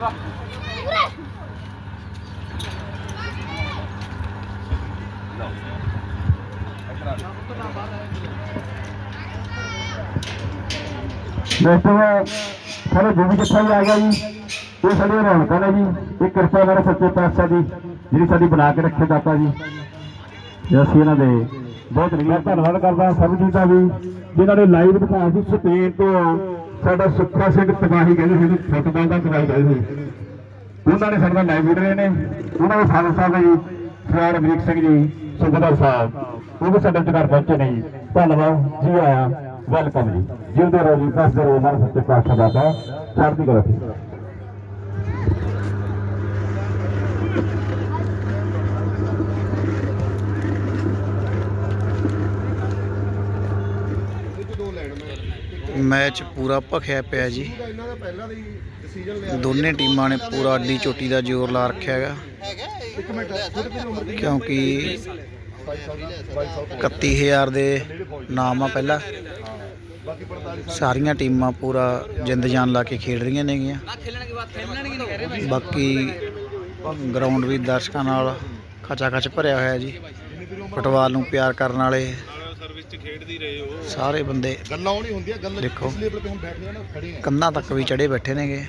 ਦੋਸਤੋ, ਸਾਡੇ ਜੋ ਕਿੱਥਾ ਵੀ ਆ ਗਿਆ ਜੀ? ਇਹ ਸਾਡੀਆਂ ਰੌਣਕਾਂ ਨੇ ਜੀ। ਇਹ ਕਿਰਪਾ ਮੇਰੇ ਸੱਚੇ ਪਾਤਸ਼ਾਹ ਦੀ, ਜਿਹੜੀ ਸਾਡੀ ਬਣਾ ਕੇ ਰੱਖੇ ਦਾਤਾ ਜੀ। ਜੇ ਅਸੀਂ ਇਹਨਾਂ ਦੇ ਬਹੁਤ ਮੈਂ ਧੰਨਵਾਦ ਕਰਦਾ ਸਰਬਜੀਤ ਦਾ ਵੀ, ਜਿਨ੍ਹਾਂ ਨੇ ਲਾਈਵ ਦਿਖਾਇਆ ਸੀ ਸਪੇਨ ਤੋਂ। ਸਾਡਾ ਸੁੱਖਾ ਸਿੰਘ ਤਬਾਹੀ ਕਹਿੰਦੇ ਸੀ ਫੁੱਟਬਾਲ ਦਾ ਤਬਾਹੀ ਕਹਿੰਦੇ ਸੀ। ਉਹਨਾਂ ਨੇ ਸਾਡਾ ਲਾਈਵ ਵੀਡੀਓ ਨੇ। ਉਹਨਾਂ ਦੇ ਫਾਦਰ ਸਾਹਿਬ ਜੀ, ਸਰਦਾਰ ਅਮਰੀਕ ਸਿੰਘ ਜੀ, ਸੁਬਦਰ ਸਾਹਿਬ, ਉਹ ਵੀ ਸਾਡੇ ਘਰ ਪਹੁੰਚੇ ਨੇ ਜੀ। ਧੰਨਵਾਦ, ਜੀ ਆਇਆਂ ਵੈਲਕਮ ਜੀ। ਜਿਉਂਦੇ ਰਹੋ ਜੀ ਫਸਦੇ ਰਹੋ ਮਾਨ ਸੱਚੇ ਪਾਤਸ਼ਾਹ ਦਾ। ਦਾ ਚੜ੍ਹਦੀ ਕਲਾ ਮੈਚ ਪੂਰਾ ਭਖਿਆ ਪਿਆ ਜੀ। ਦੋਨੇ ਟੀਮਾਂ ਨੇ ਪੂਰਾ ਅੱਡੀ ਚੋਟੀ ਦਾ ਜ਼ੋਰ ਲਾ ਰੱਖਿਆ ਹੈਗਾ। ਕਿਉਂਕਿ 31000 ਦੇ ਨਾਮ ਆ ਪਹਿਲਾਂ। ਸਾਰੀਆਂ ਟੀਮਾਂ ਪੂਰਾ ਜਿੰਦ ਜਾਨ ਲਾ ਕੇ ਖੇਡ ਰਹੀਆਂ ਨੇਗੀਆਂ। ਬਾਕੀ ਗਰਾਊਂਡ ਵੀ ਦਰਸ਼ਕਾਂ ਨਾਲ ਖਚਾ ਖਚ ਭਰਿਆ ਹੋਇਆ ਜੀ। ਫੁੱਟਬਾਲ ਨੂੰ ਪਿਆਰ ਕਰਨ ਵਾਲੇ ਸਾਰੇ ਬੰਦੇ ਗੱਲਾਂ ਉਹ ਨਹੀਂ ਹੁੰਦੀਆਂ ਗੱਲ ਦੇਖੋ। ਇਸ ਲੈਵਲ ਤੇ ਹੁਣ ਬੈਠ ਗਿਆ ਨਾ ਖੜੇ ਆ। ਕੰਧਾਂ ਤੱਕ ਵੀ ਚੜੇ ਬੈਠੇ ਨੇਗੇ।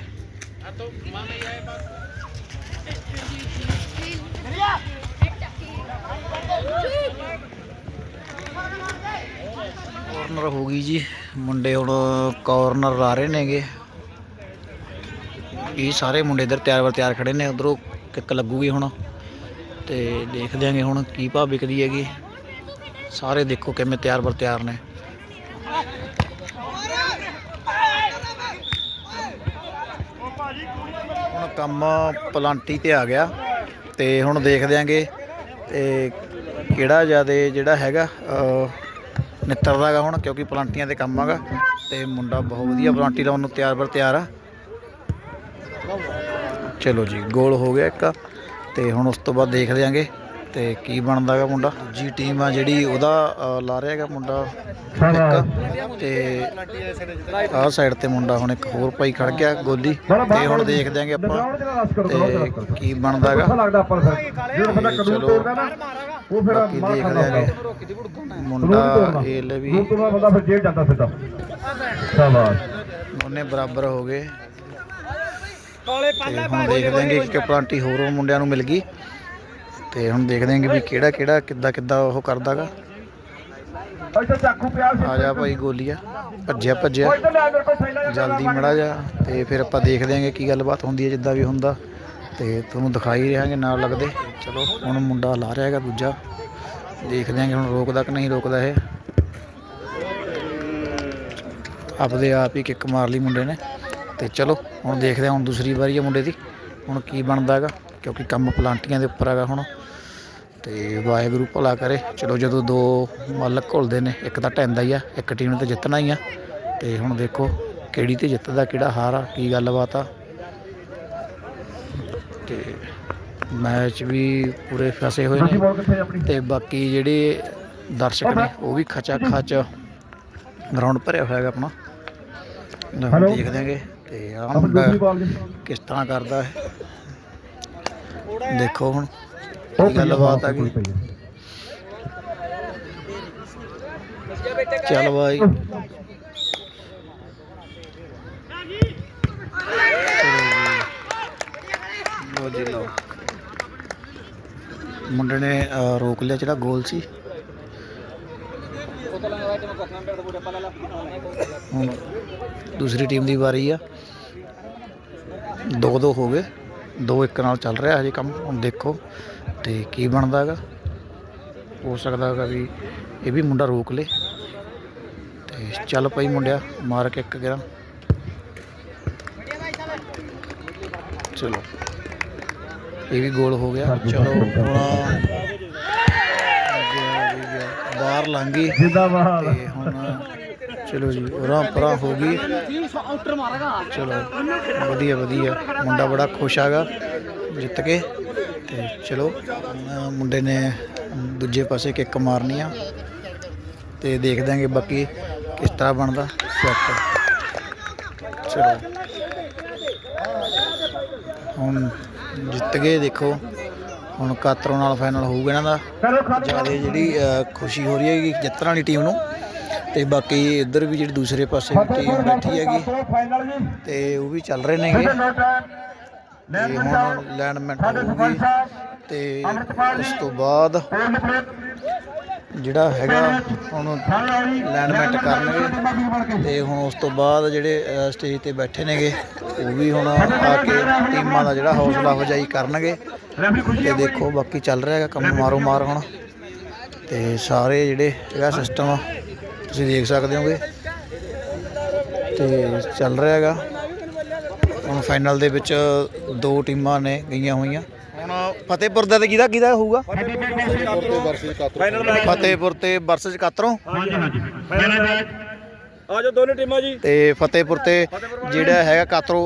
ਕਾਰਨਰ ਹੋ ਗਈ ਜੀ। ਮੁੰਡੇ ਹੁਣ ਕਾਰਨਰ ਆ ਰਹੇ ਨੇਗੇ। ਇਹ ਸਾਰੇ ਮੁੰਡੇ ਇਧਰ ਤਿਆਰ ਵਰ ਤਿਆਰ ਖੜੇ ਨੇ ਉਧਰੋਂ ਕਿੱਕ ਲੱਗੂਗੀ ਹੁਣ। ਤੇ ਦੇਖਦੇ ਆਂਗੇ ਹੁਣ ਕੀ ਭਾਅ ਵਿਕਦੀ ਹੈਗੀ। ਸਾਰੇ ਦੇਖੋ ਕਿਵੇਂ ਤਿਆਰ ਵਰ ਤਿਆਰ ਨੇ। ਹੁਣ ਕੰਮ ਪਲਾਂਟੀ ਤੇ ਆ ਗਿਆ ਤੇ ਹੁਣ ਦੇਖਦੇ ਆਂਗੇ ਤੇ ਕਿਹੜਾ ਜਿਆਦੇ ਜਿਹੜਾ ਹੈਗਾ ਅਹ, ਨਿੱਤਰਦਾ ਹੈਗਾ ਹੁਣ ਕਿਉਂਕਿ ਪਲਾਂਟੀਆਂ ਤੇ ਕੰਮ ਹੈਗਾ ਤੇ ਮੁੰਡਾ ਬਹੁਤ ਵਧੀਆ ਪਲਾਂਟੀ ਲਾਉਣ ਨੂੰ ਤਿਆਰ ਬਰ ਤਿਆਰ ਆ। ਚਲੋ ਜੀ ਗੋਲ ਹੋ ਗਿਆ ਇੱਕ ਤੇ ਹੁਣ ਉਸ ਤੋਂ ਬਾਅਦ ਦੇਖਦੇ ਆਂਗੇ ਤੇ ਕੀ ਬਣਦਾ ਹੈਗਾ ਮੁੰਡਾ? ਦੂਜੀ ਟੀਮ ਆ ਜਿਹੜੀ ਉਹਦਾ ਲਾ ਰਿਹਾ ਹੈਗਾ ਮੁੰਡਾ ਇੱਕ। ਤੇ ਆਹ ਸਾਈਡ ਤੇ ਮੁੰਡਾ ਹੁਣ ਇੱਕ ਹੋਰ ਭਾਈ ਖੜ ਗਿਆ ਗੋਲੀ। ਤੇ ਹੁਣ ਦੇਖਦੇ ਆਂਗੇ ਆਪਾਂ ਤੇ ਕੀ ਬਣਦਾ ਹੈਗਾ। ਲੱਗਦਾ ਆਪਾਂ ਨੂੰ ਫਿਰ। ਜਿਹੜਾ ਬੰਦਾ ਕਾਨੂੰਨ ਚਲੋ। ਤੋੜਦਾ ਨਾ ਉਹ ਫਿਰ ਬਾਕੀ ਮਾਰ ਦੇਖ ਖਾਂਦਾ ਲਿਆਂਗੇ ਹੁੰਦਾ। ਮੁੰਡਾ ਇਹ ਲੈ ਵੀ ਕਾਨੂੰਨ ਤੋਂ ਬਾਅਦ ਬੰਦਾ ਫਿਰ ਜੇਲ੍ਹ ਜਾਂਦਾ ਸਿੱਧਾ। ਸ਼ਾਬਾਸ਼। ਉਹਨੇ ਬਰਾਬਰ ਹੋ ਗਏ। ਤੇ ਹੁਣ ਦੇਖਦੇ ਆਂਗੇ ਕਿ ਪਲਾਂਟੀ ਹੋਰ ਉਹ ਮੁੰਡਿਆਂ ਨੂੰ ਮਿਲ ਗਈ। ਤੇ ਹੁਣ ਦੇਖਦੇ ਆਂਗੇ ਵੀ ਕਿਹੜਾ ਕਿਹੜਾ ਕਿੱਦਾਂ ਕਿੱਦਾਂ ਉਹ ਕਰਦਾਗਾ। ਆ ਜਾ ਭਾਈ ਗੋਲੀਆ ਭੱਜਿਆ ਭੱਜਿਆ। ਜਲਦੀ ਮੜਾ ਜਾ ਤੇ ਫਿਰ ਆਪਾਂ ਦੇਖਦੇ ਆਂਗੇ ਕੀ ਗੱਲਬਾਤ ਹੁੰਦੀ ਹੈ ਜਿੱਦਾਂ ਵੀ ਹੁੰਦਾ। ਤੇ ਤੁਹਾਨੂੰ ਦਿਖਾਈ ਰਹਾਂਗੇ ਨਾਲ ਲੱਗਦੇ। ਚਲੋ ਹੁਣ ਮੁੰਡਾ ਲਾ ਰਿਹਾ ਹੈਗਾ ਦੂਜਾ। ਦੇਖਦੇ ਆਂਗੇ ਹੁਣ ਰੋਕਦਾ ਕਿ ਨਹੀਂ ਰੋਕਦਾ ਇਹ। ਆਪਦੇ ਆਪ ਹੀ ਕਿੱਕ ਮਾਰ ਲਈ ਮੁੰਡੇ ਨੇ। ਤੇ ਚਲੋ ਹੁਣ ਦੇਖਦੇ ਹਾਂ ਹੁਣ ਦੂਸਰੀ ਵਾਰੀ ਹੈ ਮੁੰਡੇ ਦੀ। ਹੁਣ ਕੀ ਬਣਦਾ ਹੈਗਾ ਕਿਉਂਕਿ ਕੰਮ ਪਲਾਂਟੀਆਂ ਦੇ ਉੱਪਰ ਹੈਗਾ ਹੁਣ। ਤੇ ਵਾਹਿਗੁਰੂ ਭਲਾ ਕਰੇ। ਚਲੋ ਜਦੋਂ ਦੋ ਮੱਲ ਘੁਲਦੇ ਨੇ ਇੱਕ ਤਾਂ ਟੈਂਦਾ ਹੀ ਆ ਇੱਕ ਟੀਮ ਨੇ ਤਾਂ ਜਿੱਤਣਾ ਹੀ ਆ। ਤੇ ਹੁਣ ਦੇਖੋ ਕਿਹੜੀ ਤੇ ਜਿੱਤਦਾ ਕਿਹੜਾ ਹਾਰ ਆ ਕੀ ਗੱਲਬਾਤ ਆ। ਤੇ ਮੈਚ ਵੀ ਪੂਰੇ ਫਸੇ ਹੋਏ ਨੇ। ਤੇ ਬਾਕੀ ਜਿਹੜੇ ਦਰਸ਼ਕ ਨੇ ਉਹ ਵੀ ਖਚਾ ਖਚ ਗਰਾਊਂਡ ਭਰਿਆ ਹੋਇਆ ਹੈਗਾ ਆਪਣਾ। ਦੇਖਦੇ ਆਂਗੇ ਤੇ ਆ ਆਪਣੀ ਮੁੰਡਾ ਦੂਜੀ ਬਾਲ ਜੀ ਕਿਸ ਤਰ੍ਹਾਂ ਕਰਦਾ ਹੈ। ਦੇਖੋ ਹੁਣ। ਗੱਲਬਾਤ ਆ ਗਈ। ਚੱਲ ਬਾਈ। ਲੋ ਜੀ ਲੋ ਮੁੰਡੇ ਨੇ ਰੋਕ ਲਿਆ ਜਿਹੜਾ ਗੋਲ ਸੀ। ਦੂਸਰੀ ਟੀਮ ਦੀ ਵਾਰੀ ਆ। ਦੋ ਦੋ ਹੋ ਗਏ। ਦੋ ਇੱਕ ਨਾਲ ਚੱਲ ਰਿਹਾ ਹਜੇ ਕੰਮ। ਹੁਣ ਦੇਖੋ ਤੇ ਕੀ ਬਣਦਾ ਹੈਗਾ। ਹੋ ਸਕਦਾ ਹੈਗਾ ਵੀ ਇਹ ਵੀ ਮੁੰਡਾ ਰੋਕ ਲੇ। ਤੇ ਚੱਲ ਪਈ ਮੁੰਡਿਆ ਮਾਰ ਕੇ ਇੱਕ ਗੇੜਾ ਚਲੋ ਇਹ ਵੀ ਗੋਲ ਹੋ ਗਿਆ। ਚਲੋ। ਬਾਹਰ ਲੰਘ ਜਿੰਦਾਬਾਦ ਤੇ ਹੁਣ ਚਲੋ ਜੀ ਉਰਾਂ ਪਰਾਂ ਹੋ ਗਈ। ਚਲੋ, ਵਧੀਆ ਵਧੀਆ। ਮੁੰਡਾ ਬੜਾ ਖੁਸ਼ ਆਗਾ ਜਿੱਤ ਕੇ। ਤੇ ਚਲੋ ਮੁੰਡੇ ਨੇ ਦੂਜੇ ਪਾਸੇ ਕਿੱਕ ਮਾਰਨੀ ਆ। ਤੇ ਦੇਖ ਦਾਂਗੇ ਬਾਕੀ ਕਿਸ ਤਰ੍ਹਾਂ ਬਣਦਾ ਸੈੱਟ ਚਲੋ। ਹੁਣ ਜਿੱਤ ਗਏ, ਦੇਖੋ। ਹੁਣ ਕਾਤਰੋਂ ਨਾਲ ਫਾਈਨਲ ਹੋਊਗਾ ਇਹਨਾਂ ਦਾ। ਜ਼ਿਆਦਾ ਜਿਹੜੀ ਖੁਸ਼ੀ ਹੋ ਰਹੀ ਹੈਗੀ ਜਿੱਤਣ ਵਾਲੀ ਟੀਮ ਨੂੰ। ਤੇ ਬਾਕੀ ਇੱਧਰ ਵੀ ਜਿਹੜੀ ਦੂਸਰੇ ਪਾਸੇ ਵੀ ਟੀਮ ਬੈਠੀ ਹੈਗੀ। ਤੇ ਉਹ ਵੀ ਚੱਲ ਰਹੇ ਨੇਗੇ। ਤੇ ਹੁਣ ਲੈਂਡਮੈਂਟ ਹੋਊਗੀ ਤੇ ਉਸ ਤੋਂ ਬਾਅਦ ਜਿਹੜਾ ਹੈਗਾ ਹੁਣ ਲੈਂਡਮੈਂਟ ਕਰਨਗੇ। ਤੇ ਹੁਣ ਉਸ ਤੋਂ ਬਾਅਦ ਜਿਹੜੇ ਸਟੇਜ ਤੇ ਬੈਠੇ ਨੇਗੇ ਉਹ ਵੀ ਹੁਣ ਆ ਕੇ ਟੀਮਾਂ ਦਾ ਜਿਹੜਾ ਹੌਸਲਾ ਅਫਜ਼ਾਈ ਕਰਨਗੇ। ਤੇ ਦੇਖੋ ਬਾਕੀ ਚੱਲ ਰਿਹਾ ਹੈਗਾ ਕੰਮ ਮਾਰੋ ਮਾਰ ਹੁਣ। ਤੇ ਸਾਰੇ ਜਿਹੜੇ ਹੈਗਾ ਸਿਸਟਮ ਤੁਸੀਂ ਦੇਖ ਸਕਦੇ ਹੋਗੇ। ਤੇ ਚੱਲ ਰਿਹਾ ਹੈਗਾ। ਹੁਣ ਫਾਈਨਲ ਦੇ ਵਿੱਚ ਦੋ ਟੀਮਾਂ ਨੇ ਗਈਆਂ ਹੋਈਆਂ। ਹੁਣ ਫਤਿਹਪੁਰ ਦਾ ਤੇ ਕਿਹਦਾ ਕਿਹਦਾ ਹੋਊਗਾ? ਤੇ ਵਰਸੀ ਕਾਤਰੋ ਫਤਿਹਪੁਰ ਤੇ ਵਰਸਸ ਕਾਤਰੋਂ। ਹਾਂਜੀ ਹਾਂਜੀ। ਫਾਈਨਲ ਮੈਚ ਆਜੋ ਦੋਨੇ ਟੀਮਾਂ ਜੀ। ਤੇ ਫਤਿਹਪੁਰ ਤੇ ਜਿਹੜਾ ਹੈਗਾ ਕਾਤਰੋਂ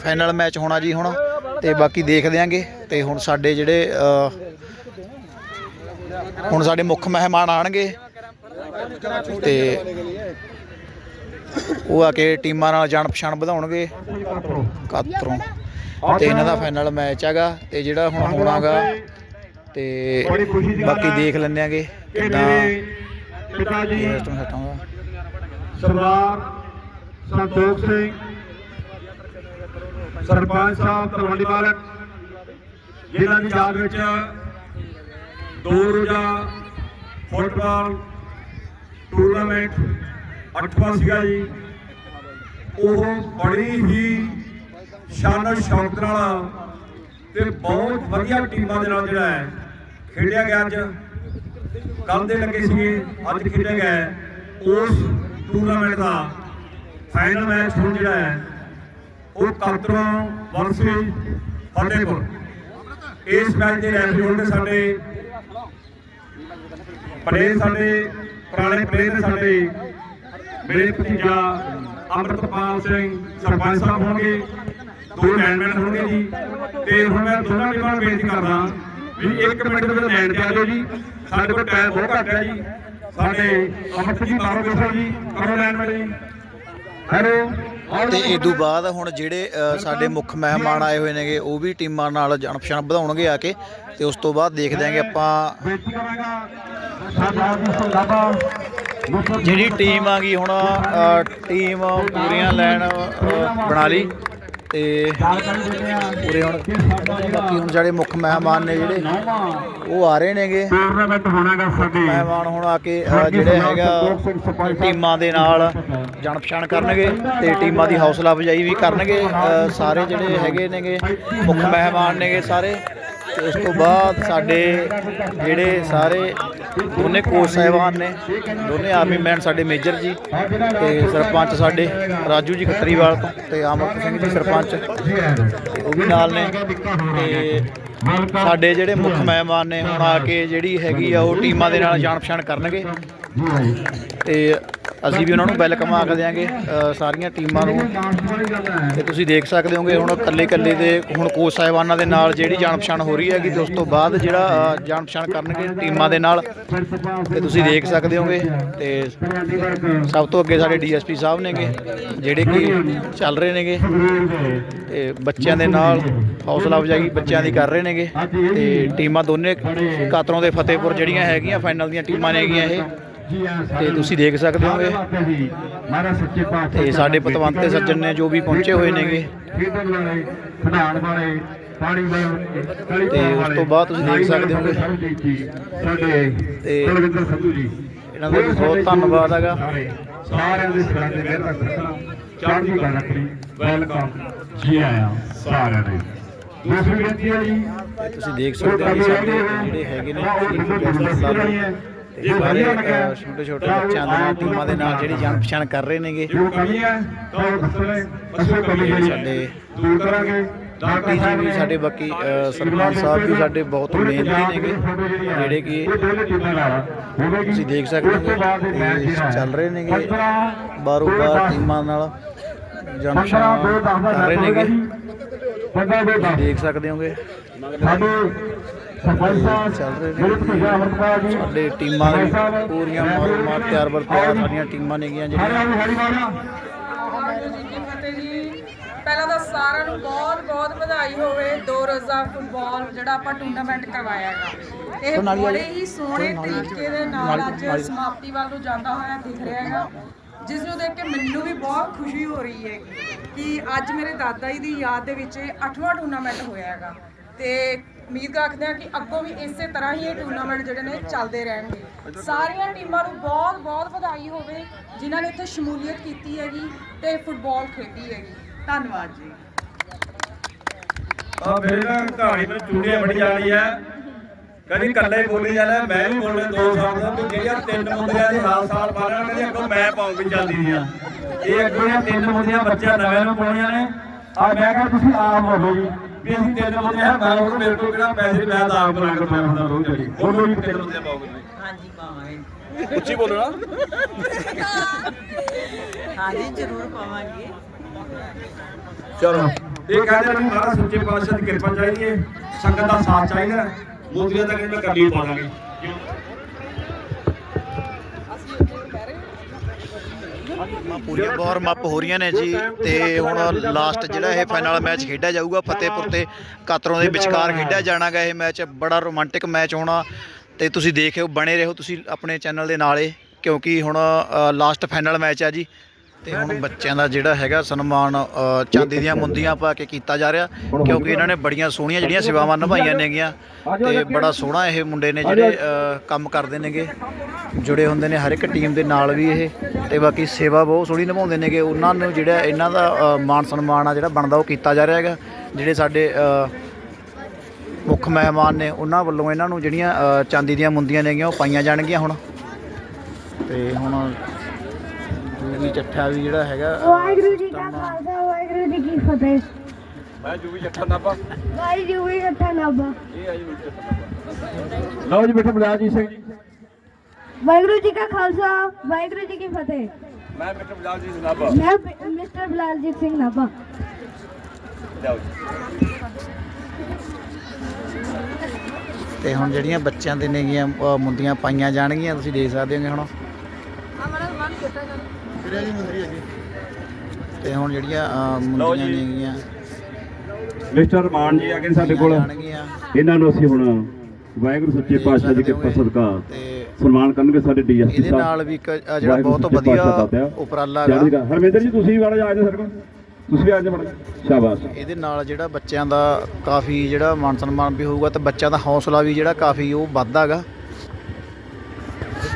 ਫਾਈਨਲ ਮੈਚ ਹੋਣਾ ਜੀ ਹੁਣ। ਤੇ ਬਾਕੀ ਦੇਖ ਦਿਆਂਗੇ। ਤੇ ਹੁਣ ਸਾਡੇ ਜਿਹੜੇ ਹੁਣ ਸਾਡੇ ਮੁੱਖ ਮਹਿਮਾਨ ਆਣਗੇ। ਤੇ ਉਹ ਆ ਕੇ ਟੀਮਾਂ ਨਾਲ ਜਾਣ ਪਛਾਣ ਵਧਾਉਣਗੇ। ਕਾਤਰੋਂ। ਤੇ ਇਹਨਾਂ ਦਾ ਫਾਈਨਲ ਮੈਚ ਹੈਗਾ ਤੇ ਜਿਹੜਾ ਹੁਣ ਹੋਣਾਗਾ ਤੇ ਬਾਕੀ ਦੇਖ ਲੈਂਦੇ ਆਂਗੇ ਕਿੱਦਾਂ ਪਿਤਾ ਜੀ ਸਰਦਾਰ ਸੰਤੋਖ ਸਿੰਘ ਸਰਪੰਚ ਸਾਹਿਬ ਤਲਵੰਡੀ ਮਾਲਕ ਜਿਨ੍ਹਾਂ ਦੀ ਯਾਦ ਵਿੱਚ ਦੋ ਰੋਜ਼ਾ ਫੁੱਟਬਾਲ ਟੂਰਨਾਮੈਂਟ ਅੱਠਵਾਂ ਸੀਗਾ ਜੀ। ਉਹ ਬੜੀ ਹੀ ਸ਼ਾਨਰ ਸ਼ੌਕ ਨਾਲ ਤੇ ਬਹੁਤ ਵਧੀਆ ਟੀਮਾਂ ਦੇ ਨਾਲ ਜਿਹੜਾ ਹੈ ਖੇਡਿਆ ਗਿਆ ਅੱਜ। ਕੱਲ ਦੇ ਲੱਗੇ ਸੀਗੇ, ਅੱਜ ਖੇਡਿਆ ਗਿਆ ਉਸ ਟੂਰਨਾਮੈਂਟ ਦਾ ਫਾਈਨਲ ਮੈਚ ਹੁਣ ਜਿਹੜਾ ਹੈ, ਉਹ ਕਾਤਰੋਂ ਵਰਸਸ ਫਤਿਹਪੁਰ। ਇਸ ਮੈਚ ਦੇ ਰੈਫਰੀ ਹੋਣਗੇ ਸਾਡੇ ਪਲੇਅਰ ਸਾਡੇ ਪੁਰਾਣੇ ਪਲੇਅਰ ਨੇ ਸਾਡੇ ਮੇਰੇ ਭਤੀਜਾ ਅਮਰਤਪਾਲ ਸਿੰਘ ਸਰਪੰਚ ਸਾਹਿਬ ਹੋਣਗੇ ਦੋ ਲੈਂਡਮੈਨ ਹੋਣਗੇ ਜੀ। ਤੇ ਹੁਣ ਮੈਂ ਦੋਨਾਂ ਟੀਮਾਂ ਨੂੰ ਬੇਨਤੀ ਕਰਦਾ ਵੀ 1 ਮਿੰਟ ਦੇ ਵਿੱਚ ਲੈਂਡ ਤੇ ਆ ਜਾਓ ਜੀ। ਸਾਡੇ ਕੋਲ ਟਾਈਮ ਬਹੁਤ ਘੱਟ ਹੈ ਜੀ। ਸਾਡੇ ਅਮਰਤ ਜੀ ਬਾਰੋ ਦੱਸੋ ਜੀ ਕਰੋ ਲੈਂਡਮੈਨ ਜੀ। ਹੈਲੋ ਤੇ ਇਸ ਤੋਂ ਬਾਅਦ ਹੁਣ ਜਿਹੜੇ ਸਾਡੇ ਮੁੱਖ ਮਹਿਮਾਨ ਆਏ ਹੋਏ ਨੇਗੇ ਉਹ ਵੀ ਟੀਮਾਂ ਨਾਲ ਜਾਣ ਪਛਾਣ ਵਧਾਉਣਗੇ ਆ ਕੇ। ਤੇ ਉਸ ਤੋਂ ਬਾਅਦ ਦੇਖ ਦਿਆਂਗੇ ਆਪਾਂ ਜਿਹੜੀ ਟੀਮ ਆ ਗਈ ਹੁਣ ਟੀਮ ਪੂਰੀਆਂ ਲੈਣ ਬਣਾ ਲਈ ਤੇ ਪੂਰੇ ਹੁਣ ਬਾਕੀ ਹੁਣ ਜਿਹੜੇ ਮੁੱਖ ਮਹਿਮਾਨ ਨੇ ਜਿਹੜੇ ਉਹ ਆ ਰਹੇ ਨੇਗੇ। ਟੂਰਨਾਮੈਂਟ ਹੋਣਾਗਾ ਸਾਡੇ ਮਹਿਮਾਨ ਹੁਣ ਆ ਕੇ ਅ, ਜਿਹੜੇ ਹੈਗਾ ਟੀਮਾਂ ਦੇ ਨਾਲ ਜਾਣ ਪਛਾਣ ਕਰਨਗੇ ਤੇ ਟੀਮਾਂ ਦੀ ਹੌਸਲਾ ਅਫਜ਼ਾਈ ਵੀ ਕਰਨਗੇ ਸਾਰੇ ਜਿਹੜੇ ਹੈਗੇ ਨੇਗੇ ਮੁੱਖ ਮਹਿਮਾਨ ਨੇਗੇ ਸਾਰੇ। ਤੇ ਉਸ ਤੋਂ ਬਾਅਦ ਸਾਡੇ ਜਿਹੜੇ ਸਾਰੇ ਦੋਨੇ ਕੋਚ ਸਾਹਿਬਾਨ ਨੇ, ਦੋਨੇ ਆਰਮੀ ਮੈਨ ਸਾਡੇ ਮੇਜਰ ਜੀ ਤੇ ਸਰਪੰਚ ਸਾਡੇ ਰਾਜੂ ਜੀ ਖੱਤਰੀਵਾਲ ਤੋਂ ਤੇ ਆਮਰ ਸਿੰਘ ਜੀ ਸਰਪੰਚ ਉਹ ਵੀ ਨਾਲ ਨੇ ਤੇ ਸਾਡੇ ਜਿਹੜੇ ਮੁੱਖ ਮਹਿਮਾਨ ਨੇ, ਹੁਣ ਆ ਕੇ ਜਿਹੜੀ ਹੈਗੀ ਆ ਉਹ ਟੀਮਾਂ ਦੇ ਨਾਲ ਜਾਣ ਪਛਾਣ ਕਰਨਗੇ। ਤੇ ਅਸੀਂ ਵੀ ਉਹਨਾਂ ਨੂੰ ਵੈਲਕਮ ਆਖ ਦਿਆਂਗੇ ਅ, ਸਾਰੀਆਂ ਟੀਮਾਂ ਨੂੰ। ਤੇ ਤੁਸੀਂ ਦੇਖ ਸਕਦੇ ਹੋਗੇ ਹੁਣ ਇਕੱਲੇ ਇਕੱਲੇ ਦੇ ਹੁਣ ਕੋਚ ਸਾਹਿਬਾਨਾਂ ਦੇ ਨਾਲ ਜਿਹੜੀ ਜਾਣ ਪਛਾਣ ਹੋ ਰਹੀ ਹੈਗੀ ਤੇ ਉਸ ਤੋਂ ਬਾਅਦ ਜਿਹੜਾ ਅ, ਜਾਣ ਪਛਾਣ ਕਰਨਗੇ ਟੀਮਾਂ ਦੇ ਨਾਲ ਤੇ ਤੁਸੀਂ ਦੇਖ ਸਕਦੇ ਹੋਗੇ ਤੇ ਸਭ ਤੋਂ ਅੱਗੇ ਸਾਡੇ ਡੀਐਸਪੀ ਸਾਹਿਬ ਨੇਗੇ ਜਿਹੜੇ ਕਿ ਚੱਲ ਰਹੇ ਨੇਗੇ ਤੇ ਬੱਚਿਆਂ ਦੇ ਨਾਲ ਹੌਸਲਾ ਅਫਜ਼ਾਈ ਬੱਚਿਆਂ ਦੀ ਕਰ ਰਹੇ ਨੇਗੇ ਤੇ ਟੀਮਾਂ ਦੋਨੇ ਕਾਤਰੋਂ ਦੇ ਫਤਿਹਪੁਰ ਜਿਹੜੀਆਂ ਹੈਗੀਆਂ ਫਾਈਨਲ ਦੀਆਂ ਟੀਮਾਂ ਨੇਗੀਆਂ ਇਹ। ਤੇ ਤੁਸੀਂ ਦੇਖ ਸਕਦੇ ਹੋਗੇ। ਮਹਾਰਾਜ ਸੱਚੇ ਪਾਤਸ਼ਾਹ ਤੇ ਸਾਡੇ ਪਤਵੰਤੇ ਸੱਜਣ ਨੇ ਜੋ ਵੀ ਪਹੁੰਚੇ ਹੋਏ ਨੇਗੇ। ਖੇਡਣ ਵਾਲੇ ਖਿਡਾਉਣ ਵਾਲੇ ਪਾਣੀ ਵਾਲੇ ਕਲੀ ਤੇ ਉਸ ਤੋਂ ਬਾਅਦ ਤੁਸੀਂ ਦੇਖ ਸਕਦੇ ਹੋਗੇ। ਸਾਡੇ ਤੇ ਕੁਲਵਿੰਦਰ ਸੰਧੂ ਜੀ ਇਹਨਾਂ ਦਾ ਬਹੁਤ ਧੰਨਵਾਦ ਹੈਗਾ। ਸਾਰੇ ਸਾਰਿਆਂ ਦੇ ਸਿਰਾਂ ਤੇ ਮਿਹਰ ਰੱਖਣਾ ਚੜ੍ਹਦੀ ਕਲਾ ਰੱਖਣੀ। ਵੈਲਕਮ। ਜੀ ਆਇਆਂ ਸਾਰਿਆਂ ਨੇ। ਦੂਸਰੀ ਬੇਨਤੀ ਹੈ ਜੀ। ਤੁਸੀਂ ਦੇਖ ਸਕਦੇ ਹੋ ਜਿਹੜੇ ਹੈਗੇ ਨੇ ਤੇ ਸਾਰੇ ਛੋਟੇ ਛੋਟੇ ਬੱਚਿਆਂ ਦੇ ਨਾਲ ਟੀਮਾਂ ਦੇ ਨਾਲ ਜਿਹੜੀ ਜਾਣ ਪਛਾਣ ਕਰ ਰਹੇ ਨੇਗੇ। ਜੋ ਕਮੀ ਹੈ। ਤਾਂ ਉਹ ਅਸੀਂ ਕਮੀ ਜਿਹੜੀ ਸਾਡੇ ਦੂਰ ਕਰਾਂਗੇ। ਬਾਕੀ ਜੀ ਵੀ ਸਾਡੇ ਬਾਕੀ ਅ, ਸਰਪੰਚ ਸਾਹਿਬ ਵੀ ਸਾਡੇ ਬਹੁਤ ਮਿਹਨਤੀ ਨੇਗੇ ਜਿਹੜੇ ਕਿ ਤੁਸੀਂ ਦੇਖ ਸਕਦੇ ਹੋ ਕਿ ਚੱਲ ਰਹੇ ਨੇਗੇ। ਬਾਰੋ ਬਾਰ ਟੀਮਾਂ ਨਾਲ ਜਾਣ ਪਛਾਣ ਕਰ ਰਹੇ ਨੇਗੇ। ਤੁਸੀਂ ਦੇਖ ਸਕਦੇ ਹੋਗੇ। ਸਾਡੇ ਚੱਲ ਰਹੇ ਨੇ। ਸਾਡੇ ਟੀਮਾਂ ਪੂਰੀਆਂ ਮਾਰੋ ਮਾਰ ਤਿਆਰ ਬਰ ਤਿਆਰ ਸਾਡੀਆਂ ਟੀਮਾਂ ਜਿਹੜੀਆਂ। ਹਰਿਆਣਾ ਹਰੀ ਵਾਲਾ ਪਹਿਲਾਂ ਤਾਂ ਸਾਰਿਆਂ ਨੂੰ ਬਹੁਤ ਬਹੁਤ ਵਧਾਈ ਹੋਵੇ ਦੋ ਰੋਜ਼ਾ ਫੁੱਟਬਾਲ ਜਿਹੜਾ ਆਪਾਂ ਟੂਰਨਾਮੈਂਟ ਕਰਵਾਇਆ ਹੈਗਾ। ਇਹ ਬੜੇ ਹੀ ਸੋਹਣੇ ਤਰੀਕੇ ਦੇ ਨਾਲ ਅੱਜ ਸਮਾਪਤੀ ਵੱਲ ਨੂੰ ਜਾਂਦਾ ਹੋਇਆ ਦਿਖ ਰਿਹਾ ਹੈਗਾ। ਜਿਸ ਨੂੰ ਦੇਖ ਕੇ ਮੈਨੂੰ ਵੀ ਬਹੁਤ ਖੁਸ਼ੀ ਹੋ ਰਹੀ ਹੈ ਕਿ ਅੱਜ ਮੇਰੇ ਦਾਦਾ ਜੀ ਦੀ ਯਾਦ ਦੇ ਵਿੱਚ ਇਹ 8ਵਾਂ ਟੂਰਨਾਮੈਂਟ ਹੋਇਆ ਹੈਗਾ। ਤੇ ਉਮੀਦ ਰੱਖਦੇ ਹਾਂ ਕਿ ਅੱਗੋਂ ਵੀ ਇਸੇ ਤਰ੍ਹਾਂ ਹੀ ਇਹ ਟੂਰਨਾਮੈਂਟ ਜਿਹੜੇ ਨੇ ਚੱਲਦੇ ਰਹਿਣਗੇ। ਸਾਰੀਆਂ ਟੀਮਾਂ ਨੂੰ ਬਹੁਤ ਬਹੁਤ ਵਧਾਈ ਹੋਵੇ, ਜਿਨ੍ਹਾਂ ਨੇ ਇੱਥੇ ਸ਼ਮੂਲੀਅਤ ਕੀਤੀ ਹੈਗੀ ਤੇ ਫੁੱਟਬਾਲ ਖੇਡੀ ਹੈਗੀ। ਧੰਨਵਾਦ ਜੀ। ਆ ਮੇਰੇ ਨਾਲ ਕਹਾਣੀ ਮੈਨੂੰ ਚੂੜੀਆਂ ਬੜੀ ਜਾਣੀ ਹੈ। ਕਦੀ ਇਕੱਲੇ ਬੋਲੀ ਜਾਣਾ ਮੈਂ ਵੀ ਬੋਲਣਾ ਦੋ ਸਾਲ ਦਾ ਵੀ ਜਿਹੜੀਆਂ ਤਿੰਨ ਮੁੰਡਿਆਂ ਦੇ ਹਾਲ ਸਾਲ ਪਾਣਾ ਕਹਿੰਦੇ ਅੱਗੋਂ ਮੈਂ ਪਾਉਂਗੀ ਜਾਂਦੀ ਦੀਆਂ। ਇਹ ਅੱਗੋਂ ਇਹ ਤਿੰਨ ਮੁੰਡਿਆਂ ਬੱਚਿਆਂ ਨਵੇਂ ਨੂੰ ਪਾਉਣੀਆਂ ਨੇ। ਆ ਮੈਂ ਕਿਹਾ ਤੁਸੀਂ ਆਪ ਬੋਲੋ ਜੀ। ਵੀ ਅਸੀਂ ਤਿੰਨ ਮੁੰਡੇ ਆ ਮੈਂ ਉਹ ਮੇਰੇ ਕੋਲ ਕਿਹੜਾ ਪੈਸੇ ਮੈਂ ਤਾਂ ਆਪ ਰੰਗ ਪਾਇਆ ਹੁੰਦਾ ਰੋਜ਼ ਜਿਹੜੀ ਬੋਲੋ ਜੀ ਤਿੰਨ ਮੁੰਡੇ ਪਾਓਗੇ ਹਾਂਜੀ ਪਾਵਾਂਗੇ। ਉੱਚੀ ਬੋਲੋ ਨਾ ਹਾਂਜੀ ਜ਼ਰੂਰ ਪਾਵਾਂਗੇ। ਚਲੋ। ਇਹ ਕਹਿੰਦੇ ਨੇ ਮਹਾਰਾਜ ਸੱਚੇ ਪਾਤਸ਼ਾਹ ਦੀ ਕਿਰਪਾ ਚਾਹੀਦੀ ਹੈ ਸੰਗਤ ਦਾ ਸਾਥ ਚਾਹੀਦਾ ਮੋਦੀਆਂ ਤੱਕ ਮੈਂ ਕੱਲੀ ਪਾ ਦਾਂਗੇ। ਪੂਰੀਆਂ ਵਾਰਮ ਮੱਪ ਹੋ ਰਹੀਆਂ ਨੇ ਜੀ ਤੇ ਹੁਣ ਲਾਸਟ ਜਿਹੜਾ ਇਹ ਫਾਈਨਲ ਮੈਚ ਖੇਡਿਆ ਜਾਊਗਾ, ਫਤਿਹਪੁਰ ਤੇ ਕਾਤਰੋਂ ਦੇ ਵਿਚਕਾਰ ਖੇਡਿਆ ਜਾਣਾਗਾ ਇਹ ਮੈਚ ਬੜਾ ਰੋਮਾਂਟਿਕ ਮੈਚ ਹੋਣਾ ਤੇ ਤੁਸੀਂ ਦੇਖਿਓ, ਬਣੇ ਰਹੋ ਤੁਸੀਂ ਆਪਣੇ ਚੈਨਲ ਦੇ ਨਾਲੇ ਕਿਉਂਕਿ ਹੁਣ ਲਾਸਟ ਫਾਈਨਲ ਮੈਚ ਆ ਜੀ। ਤੇ ਹੁਣ ਬੱਚਿਆਂ ਦਾ ਜਿਹੜਾ ਹੈਗਾ ਸਨਮਾਨ ਚਾਂਦੀ ਦੀਆਂ ਮੁੰਦੀਆਂ ਪਾ ਕੇ ਕੀਤਾ ਜਾ ਰਿਹਾ ਕਿਉਂਕਿ ਇਹਨਾਂ ਨੇ ਬੜੀਆਂ ਸੋਹਣੀਆਂ ਜਿਹੜੀਆਂ ਸੇਵਾਵਾਂ ਨਿਭਾਈਆਂ ਨੇਗੀਆਂ ਤੇ ਬੜਾ ਸੋਹਣਾ ਇਹ ਮੁੰਡੇ ਨੇ ਜਿਹੜੇ ਕੰਮ ਕਰਦੇ ਨੇਗੇ ਜੁੜੇ ਹੁੰਦੇ ਨੇ ਹਰ ਇੱਕ ਟੀਮ ਦੇ ਨਾਲ ਵੀ ਇਹ ਤੇ ਬਾਕੀ ਸੇਵਾ ਬਹੁਤ ਸੋਹਣੀ ਨਿਭਾਉਂਦੇ ਨੇਗੇ ਉਹਨਾਂ ਨੂੰ ਜਿਹੜਾ ਇਹਨਾਂ ਦਾ ਅ, ਮਾਣ ਸਨਮਾਨ ਆ ਜਿਹੜਾ ਬਣਦਾ ਉਹ ਕੀਤਾ ਜਾ ਰਿਹਾ ਹੈਗਾ ਜਿਹੜੇ ਸਾਡੇ ਮੁੱਖ ਮਹਿਮਾਨ ਨੇ ਉਹਨਾਂ ਵੱਲੋਂ ਇਹਨਾਂ ਨੂੰ ਜਿਹੜੀਆਂ ਚਾਂਦੀ ਦੀਆਂ ਮੁੰਦੀਆਂ ਨੇਗੀਆਂ ਉਹ ਪਾਈਆਂ ਜਾਣਗੀਆਂ ਹੁਣ। ਤੇ ਹੁਣ ਜੂਗੀ ਚੱਠਾ ਵੀ ਜਿਹੜਾ ਹੈਗਾ ਵਾਹਿਗੁਰੂ ਜੀ ਕਾ ਖਾਲਸਾ ਵਾਹਿਗੁਰੂ ਜੀ ਕੀ ਫਤਿਹ। ਮੈਂ ਜੂਵੀ ਜੱਠਾ ਨਾਪਾ ਵਾਹਿਗੁਰੂ ਜੀ ਕਾ ਨਾਬਾ ਲਓ ਜੀ ਬੇਟਾ ਬਲਾਜੀਤ ਸਿੰਘ ਜੀ। ਵਾਹਿਗੁਰੂ ਜੀ ਕਾ ਖਾਲਸਾ ਵਾਹਿਗੁਰੂ ਜੀ ਕੀ ਫਤਿਹ। ਮੈਂ ਮਿੱਟਰ ਬਲਾਲ ਜੀ ਨਾਪਾ ਮੈਂ ਮਿਸਟਰ ਬਲਾਲਜੀਤ ਸਿੰਘ ਨਾਬਾ ਜੀ। ਤੇ ਹੁਣ ਜਿਹੜੀਆਂ ਬੱਚਿਆਂ ਦੇ ਨੇਗੀਆਂ ਅ, ਮੁੰਦੀਆਂ ਪਾਈਆਂ ਜਾਣਗੀਆਂ ਤੁਸੀਂ ਦੇਖ ਸਕਦੇ ਹੋਗੇ ਹੁਣ। ਤੇ ਹੁਣ ਜਿਹੜੀਆਂ ਅ, ਮੁੰਦੀਆਂ ਜੀ। ਨੇਗੀਆਂ ਮਿਸਟਰ ਮਾਨ ਜੀ ਆ ਗਏ ਸਾਡੇ ਕੋਲ। ਜਾਣਗੀਆਂ। ਇਹਨਾਂ ਨੂੰ ਅਸੀਂ ਹੁਣ ਵਾਹਿਗੁਰੂ ਸੱਚੇ ਪਾਤਸ਼ਾਹ ਦੀ ਕਿਰਪਾ ਸਦਕਾ ਤੇ ਸਨਮਾਨ ਕਰਨਗੇ ਸਾਡੇ ਡੀਐਸਪੀ ਇਹਦੇ ਸਾਹਿਬ। ਨਾਲ ਵੀ ਇੱਕ ਅ, ਜਿਹੜਾ ਵਾਹਿਗੁਰੂ ਬਹੁਤ ਸੱਚੇ ਵਧੀਆ। ਉਪਰਾਲਾ ਚੜ੍ਹਦੀ ਹੈਗਾ। ਕਲਾ। ਹਰਮਿੰਦਰ ਜੀ ਤੁਸੀਂ ਵੀ ਵਾਲਾ ਆ ਜਾਓ ਸਾਡੇ ਕੋਲ। ਤੁਸੀਂ ਵੀ ਆ ਜਾਓ ਬੜਾ ਸ਼ਾਬਾਸ਼। ਇਹਦੇ ਨਾਲ ਜਿਹੜਾ ਬੱਚਿਆਂ ਦਾ ਕਾਫੀ ਜਿਹੜਾ ਮਾਨ ਸਨਮਾਨ ਵੀ ਹੋਊਗਾ ਤੇ ਬੱਚਿਆਂ ਦਾ ਹੌਸਲਾ ਵੀ ਜਿਹੜਾ ਕਾਫੀ ਉਹ ਵੱਧਦਾਗਾ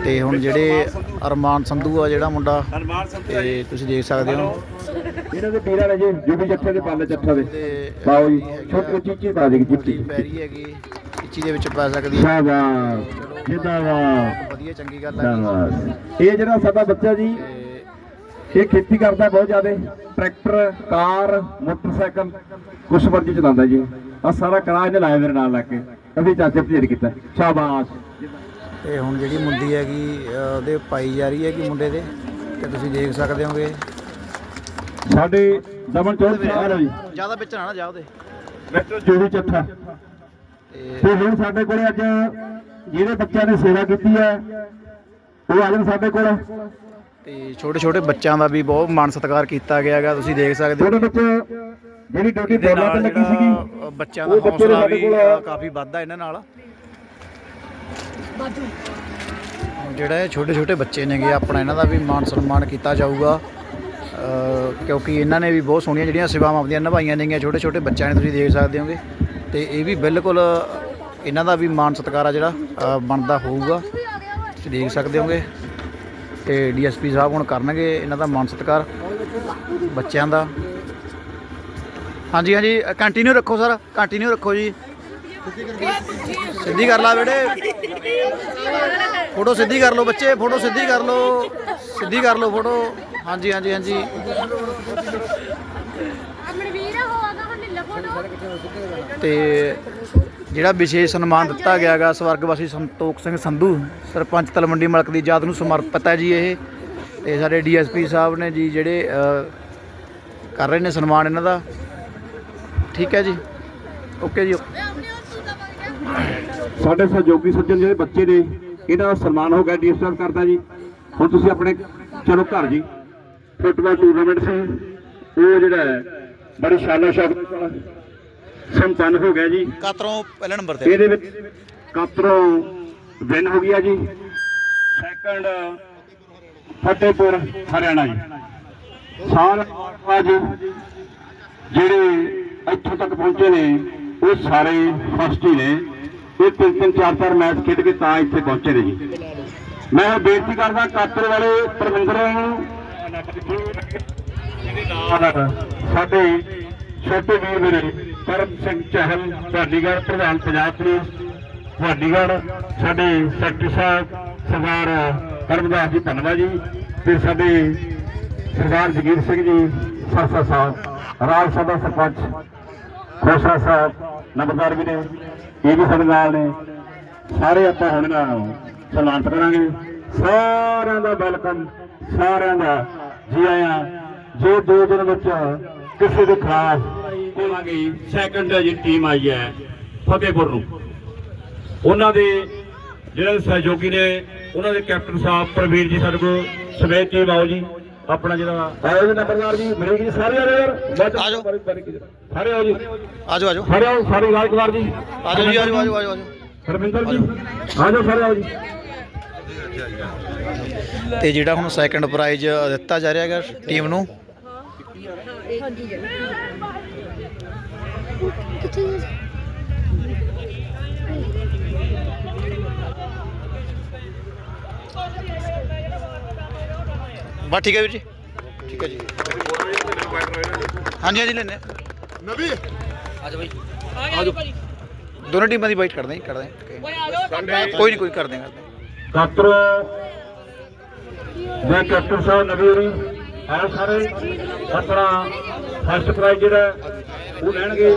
ਤੇ ਹੁਣ ਜਿਹੜੇ ਅਰਮਾਨ ਸੰਧੂ ਆ ਜਿਹੜਾ ਮੁੰਡਾ ਤੇ ਤੁਸੀਂ ਦੇਖ ਸਕਦੇ ਹੋ। ਇਹਨਾਂ ਦੇ ਪੀਰਾਂ ਨੇ ਜੀ ਜੁਬੀ ਜੱਥੇ ਦੇ ਪਾਲੇ ਚੱਠਾ ਦੇ। ਪਾਓ ਜੀ ਛੋਟੀ ਚੀਚੀ ਪਾ ਵੱਡੀ ਚਿੱਟੀ ਪੈਰੀ ਹੈਗੀ ਇੱਚੀ ਦੇ ਵਿੱਚ ਪੈ ਸਕਦੀ ਹੈ ਸ਼ਾਬਾਸ਼ ਜਿੰਦਾਬਾਦ। ਵਧੀਆ ਚੰਗੀ ਗੱਲ ਹੈ ਇਹ ਜਿਹੜਾ ਸਾਡਾ ਬੱਚਾ ਜੀ ਇਹ ਖੇਤੀ ਕਰਦਾ ਬਹੁਤ ਜ਼ਿਆਦਾ। ਟਰੈਕਟਰ ਕਾਰ ਮੋਟਰਸਾਈਕਲ ਕੁਛ ਮਰਜ਼ੀ ਚਲਾਉਂਦਾ ਜੀ। ਆ ਸਾਰਾ ਕਿਰਾਇਆ ਇਹਨੇ ਲਾਇਆ ਮੇਰੇ ਨਾਲ ਲੱਗ ਕੇ। ਅਸੀਂ ਚਾਚੇ ਭਤੀਜ ਕੀਤਾ। ਸ਼ਾਬਾਸ਼। ਤੇ ਹੁਣ ਜਿਹੜੀ ਮੁੰਦੀ ਹੈਗੀ ਉਹਦੇ ਪਾਈ ਜਾ ਰਹੀ ਹੈਗੀ ਮੁੰਡੇ ਦੇ ਤੇ ਤੁਸੀਂ ਦੇਖ ਸਕਦੇ ਹੋਗੇ। ਸਾਡੇ ਦਮਨ ਚੌਧ ਤੇ ਆ ਜੀ। ਜ਼ਿਆਦਾ ਵਿੱਚ ਨਾ ਜਾ ਉਹਦੇ। ਮਿਸਟਰ ਜੋੜੀ ਚੱਠਾ। ਤੇ ਹੁਣ ਸਾਡੇ ਕੋਲੇ ਅੱਜ ਜਿਹੜੇ ਬੱਚਿਆਂ ਨੇ ਸੇਵਾ ਕੀਤੀ ਹੈ ਉਹ ਆ ਜਾਣ ਸਾਡੇ ਕੋਲ। ਤੇ ਛੋਟੇ ਛੋਟੇ ਬੱਚਿਆਂ ਦਾ ਵੀ ਬਹੁਤ ਮਾਣ ਸਤਿਕਾਰ ਕੀਤਾ ਗਿਆ ਹੈਗਾ ਤੁਸੀਂ ਦੇਖ ਸਕਦੇ ਹੋ। ਛੋਟੇ ਬੱਚੇ ਜਿਹੜੀ ਡਿਊਟੀ ਬੋਲਾਂ ਤੇ ਲੱਗੀ ਸੀਗੀ ਬੱਚਿਆਂ ਦਾ ਹੌਸਲਾ ਵੀ ਕਾਫੀ ਵੱਧਦਾ ਇਹਨਾਂ ਨਾਲ। ਜਿਹੜਾ ਇਹ ਛੋਟੇ ਛੋਟੇ ਬੱਚੇ ਨੇਗੇ, ਆਪਣਾ ਇਹਨਾਂ ਦਾ ਵੀ ਮਾਣ ਸਨਮਾਨ ਕੀਤਾ ਜਾਊਗਾ। ਕਿਉਂਕਿ ਇਹਨਾਂ ਨੇ ਵੀ ਬਹੁਤ ਸੋਹਣੀਆਂ ਜਿਹੜੀਆਂ ਸੇਵਾਵਾਂ ਆਪਣੀਆਂ ਨਿਭਾਈਆਂ ਨੇਗੀਆਂ, ਛੋਟੇ ਛੋਟੇ ਬੱਚਿਆਂ ਨੇ ਤੁਸੀਂ ਦੇਖ ਸਕਦੇ ਹੋਗੇ। ਤੇ ਇਹ ਵੀ ਬਿਲਕੁਲ ਇਹਨਾਂ ਦਾ ਵੀ ਮਾਣ ਸਤਿਕਾਰ ਆ ਜਿਹੜਾ ਬਣਦਾ ਹੋਊਗਾ। ਤੁਸੀਂ ਦੇਖ ਸਕਦੇ ਹੋਗੇ। ਤੇ ਡੀਐਸਪੀ ਸਾਹਿਬ ਹੁਣ ਕਰਨਗੇ ਇਹਨਾਂ ਦਾ ਮਾਣ ਸਤਿਕਾਰ, ਬੱਚਿਆਂ ਦਾ। ਹਾਂਜੀ ਹਾਂਜੀ ਕੰਟੀਨਿਊ ਰੱਖੋ ਸਰ ਕੰਟੀਨਿਊ ਰੱਖੋ ਜੀ। ਸਿੱਧੀ ਕਰ ਲਾ ਬੇਟੇ। ਫੋਟੋ ਸਿੱਧੀ ਕਰ ਲਓ ਬੱਚੇ ਫੋਟੋ ਸਿੱਧੀ ਕਰ ਲਓ। ਸਿੱਧੀ ਕਰ ਲਓ ਫੋਟੋ। ਹਾਂਜੀ ਹਾਂਜੀ ਹਾਂਜੀ। ਤੇ ਜਿਹੜਾ ਵਿਸ਼ੇਸ਼ ਸਨਮਾਨ ਦਿੱਤਾ ਗਿਆ ਹੈਗਾ ਸਵਰਗਵਾਸੀ ਸੰਤੋਖ ਸਿੰਘ ਸੰਧੂ ਸਰਪੰਚ ਤਲਵੰਡੀ ਮਲਕ ਦੀ ਯਾਦ ਨੂੰ ਸਮਰਪਿਤ ਹੈ ਜੀ ਇਹ। ਤੇ ਸਾਡੇ ਡੀਐਸਪੀ ਸਾਹਿਬ ਨੇ ਜੀ ਜਿਹੜੇ ਕਰ ਰਹੇ ਨੇ ਸਨਮਾਨ ਇਹਨਾਂ ਦਾ। ਠੀਕ ਹੈ ਜੀ। ਓਕੇ ਜੀ। ਸਾਡੇ ਸਹਿਯੋਗੀ ਸੱਜਣ ਜਿਹੜੇ ਬੱਚੇ ਨੇ ਇਹਨਾਂ ਦਾ ਸਨਮਾਨ ਹੋ ਗਿਆ ਡੀਐਸਆਰ ਕਰਦਾ ਜੀ। ਹੁਣ ਤੁਸੀਂ ਆਪਣੇ ਚਲੋ ਘਰ ਜੀ। ਫੁੱਟਬਾਲ ਟੂਰਨਾਮੈਂਟ ਸੀ। ਉਹ ਜਿਹੜਾ ਬੜੀ ਸ਼ਾਨੋ ਨਾਲ ਸੰਪੰਨ ਹੋ ਗਿਆ ਜੀ। ਕਾਤਰੋਂ ਪਹਿਲੇ ਨੰਬਰ ਤੇ ਇਹਦੇ ਵਿੱਚ ਕਾਤਰੋਂ ਵਿਨ ਹੋ ਗਿਆ ਜੀ। ਸੈਕੰਡ ਫਤਿਹਪੁਰ ਹਰਿਆਣਾ ਜੀ। ਸਾਰੇ ਅੱਜ ਜਿਹੜੇ ਇੱਥੋਂ ਤੱਕ ਪਹੁੰਚੇ ਨੇ ਉਹ ਸਾਰੇ ਫਸਟ ਹੀ ਨੇ। ਇਹ ਤਿੰਨ ਤਿੰਨ ਚਾਰ ਚਾਰ ਮੈਚ ਖੇਡ ਕੇ ਤਾਂ ਇੱਥੇ ਪਹੁੰਚੇ ਨੇ ਜੀ। ਮੈਂ ਹੁਣ ਬੇਨਤੀ ਕਰਦਾ ਕਾਤਰ ਵਾਲੇ ਪਰਮਿੰਦਰ ਨੂੰ ਸਾਡੇ ਛੋਟੇ ਵੀਰ ਮੇਰੇ, ਪਰਮ ਸਿੰਘ ਚਹਿਲ ਭਾਡੀਗੜ੍ਹ ਪ੍ਰਧਾਨ ਪੰਜਾਬ ਪੁਲਿਸ ਭਾਡੀਗੜ੍ਹ ਸਾਡੇ ਸੈਕਟਰੀ ਸਾਹਿਬ, ਸਰਦਾਰ ਕਰਮਦਾਸ ਜੀ, ਧੰਨਵਾਦ ਜੀ। ਤੇ ਸਾਡੇ ਸਰਦਾਰ ਜਗੀਰ ਸਿੰਘ ਜੀ, ਸਰਸਾ ਸਾਹਿਬ, ਰਾਜ ਸਭਾ ਸਰਪੰਚ, ਖੋਸਾ ਸਾਹਿਬ, ਨੰਬਰਦਾਰ ਵੀ ਨੇ ਇਹ ਵੀ ਸਾਡੇ ਨੇ। ਸਾਰੇ ਆਪਾਂ ਹੁਣ ਇਹਨਾਂ ਨੂੰ ਸਨਮਾਨਿਤ ਕਰਾਂਗੇ। ਸਾਰਿਆਂ ਦਾ ਵੈਲਕਮ, ਸਾਰਿਆਂ ਦਾ ਜੀ ਆਇਆਂ। ਜੋ ਦੋ ਦਿਨ ਵਿੱਚ ਕਿਸੇ ਦੇ ਖਿਲਾਫ ਹੋਵਾਂਗੇ ਸੈਕੰਡ ਜਿਹੜੀ ਟੀਮ ਆਈ ਹੈ ਫਤਿਹਪੁਰ ਨੂੰ। ਉਹਨਾਂ ਦੇ ਜਿਹੜੇ ਸਹਿਯੋਗੀ ਨੇ, ਉਹਨਾਂ ਦੇ ਕੈਪਟਨ ਸਾਹਿਬ ਪ੍ਰਵੀਰ ਜੀ ਸਾਡੇ ਕੋਲ ਸਮੇਤ ਟੀਮ ਆਓ ਜੀ। ਆਪਣਾ ਜਿਹੜਾ ਆਓ ਜੀ ਨੰਬਰਦਾਰ ਜੀ ਮਿਲੇਗੀ ਜੀ ਸਾਰੇ ਆ ਜਾਓ ਯਾਰ ਬਹੁਤ- ਆ ਜਾਓ। ਸਾਰੇ ਆਓ ਜੀ। ਆਜੋ ਆਜੋ। ਸਾਰੇ ਆਓ ਸਾਰੇ ਰਾਜਕੁਮਾਰ ਜੀ ਆਜੋ ਜੀ ਆਜੋ ਆਜੋ ਆਜੋ ਆਜੋ। ਹਰਮਿੰਦਰ ਜੀ ਆ ਜਾਓ ਸਾਰੇ ਆਓ ਜੀ। ਤੇ ਜਿਹੜਾ ਹੁਣ ਸੈਕੰਡ ਪ੍ਰਾਈਜ਼ ਦਿੱਤਾ ਜਾ ਰਿਹਾ ਹੈਗਾ ਟੀਮ ਨੂੰ? ਬਸ ਠੀਕ ਹੈ ਵੀਰ ਜੀ। ਠੀਕ ਹੈ ਜੀ। ਹਾਂਜੀ ਹਾਂਜੀ ਲੈਣੇ ਨਵੀ। ਆਜੋ ਬਾਈ। ਆਜੋ ਦੋਨੋਂ ਟੀਮਾਂ ਦੀ ਬਾਈਟ ਕਰਦੇ ਹਾਂ ਜੀ, ਕਰਦੇ ਹਾਂ ਕੋਈ ਨਹੀਂ ਕੋਈ ਕਰਦੇ ਹਾਂ। ਡਾਕਟਰ ਦੇ ਕੈਪਟਨ ਸਾਹਿਬ ਨਵੀਂ ਆਓ ਸਾਰੇ। ਆਪਣਾ ਫਸਟ ਪ੍ਰਾਈਜ਼ ਜਿਹੜਾ ਹੈ, ਉਹ ਲੈਣਗੇ।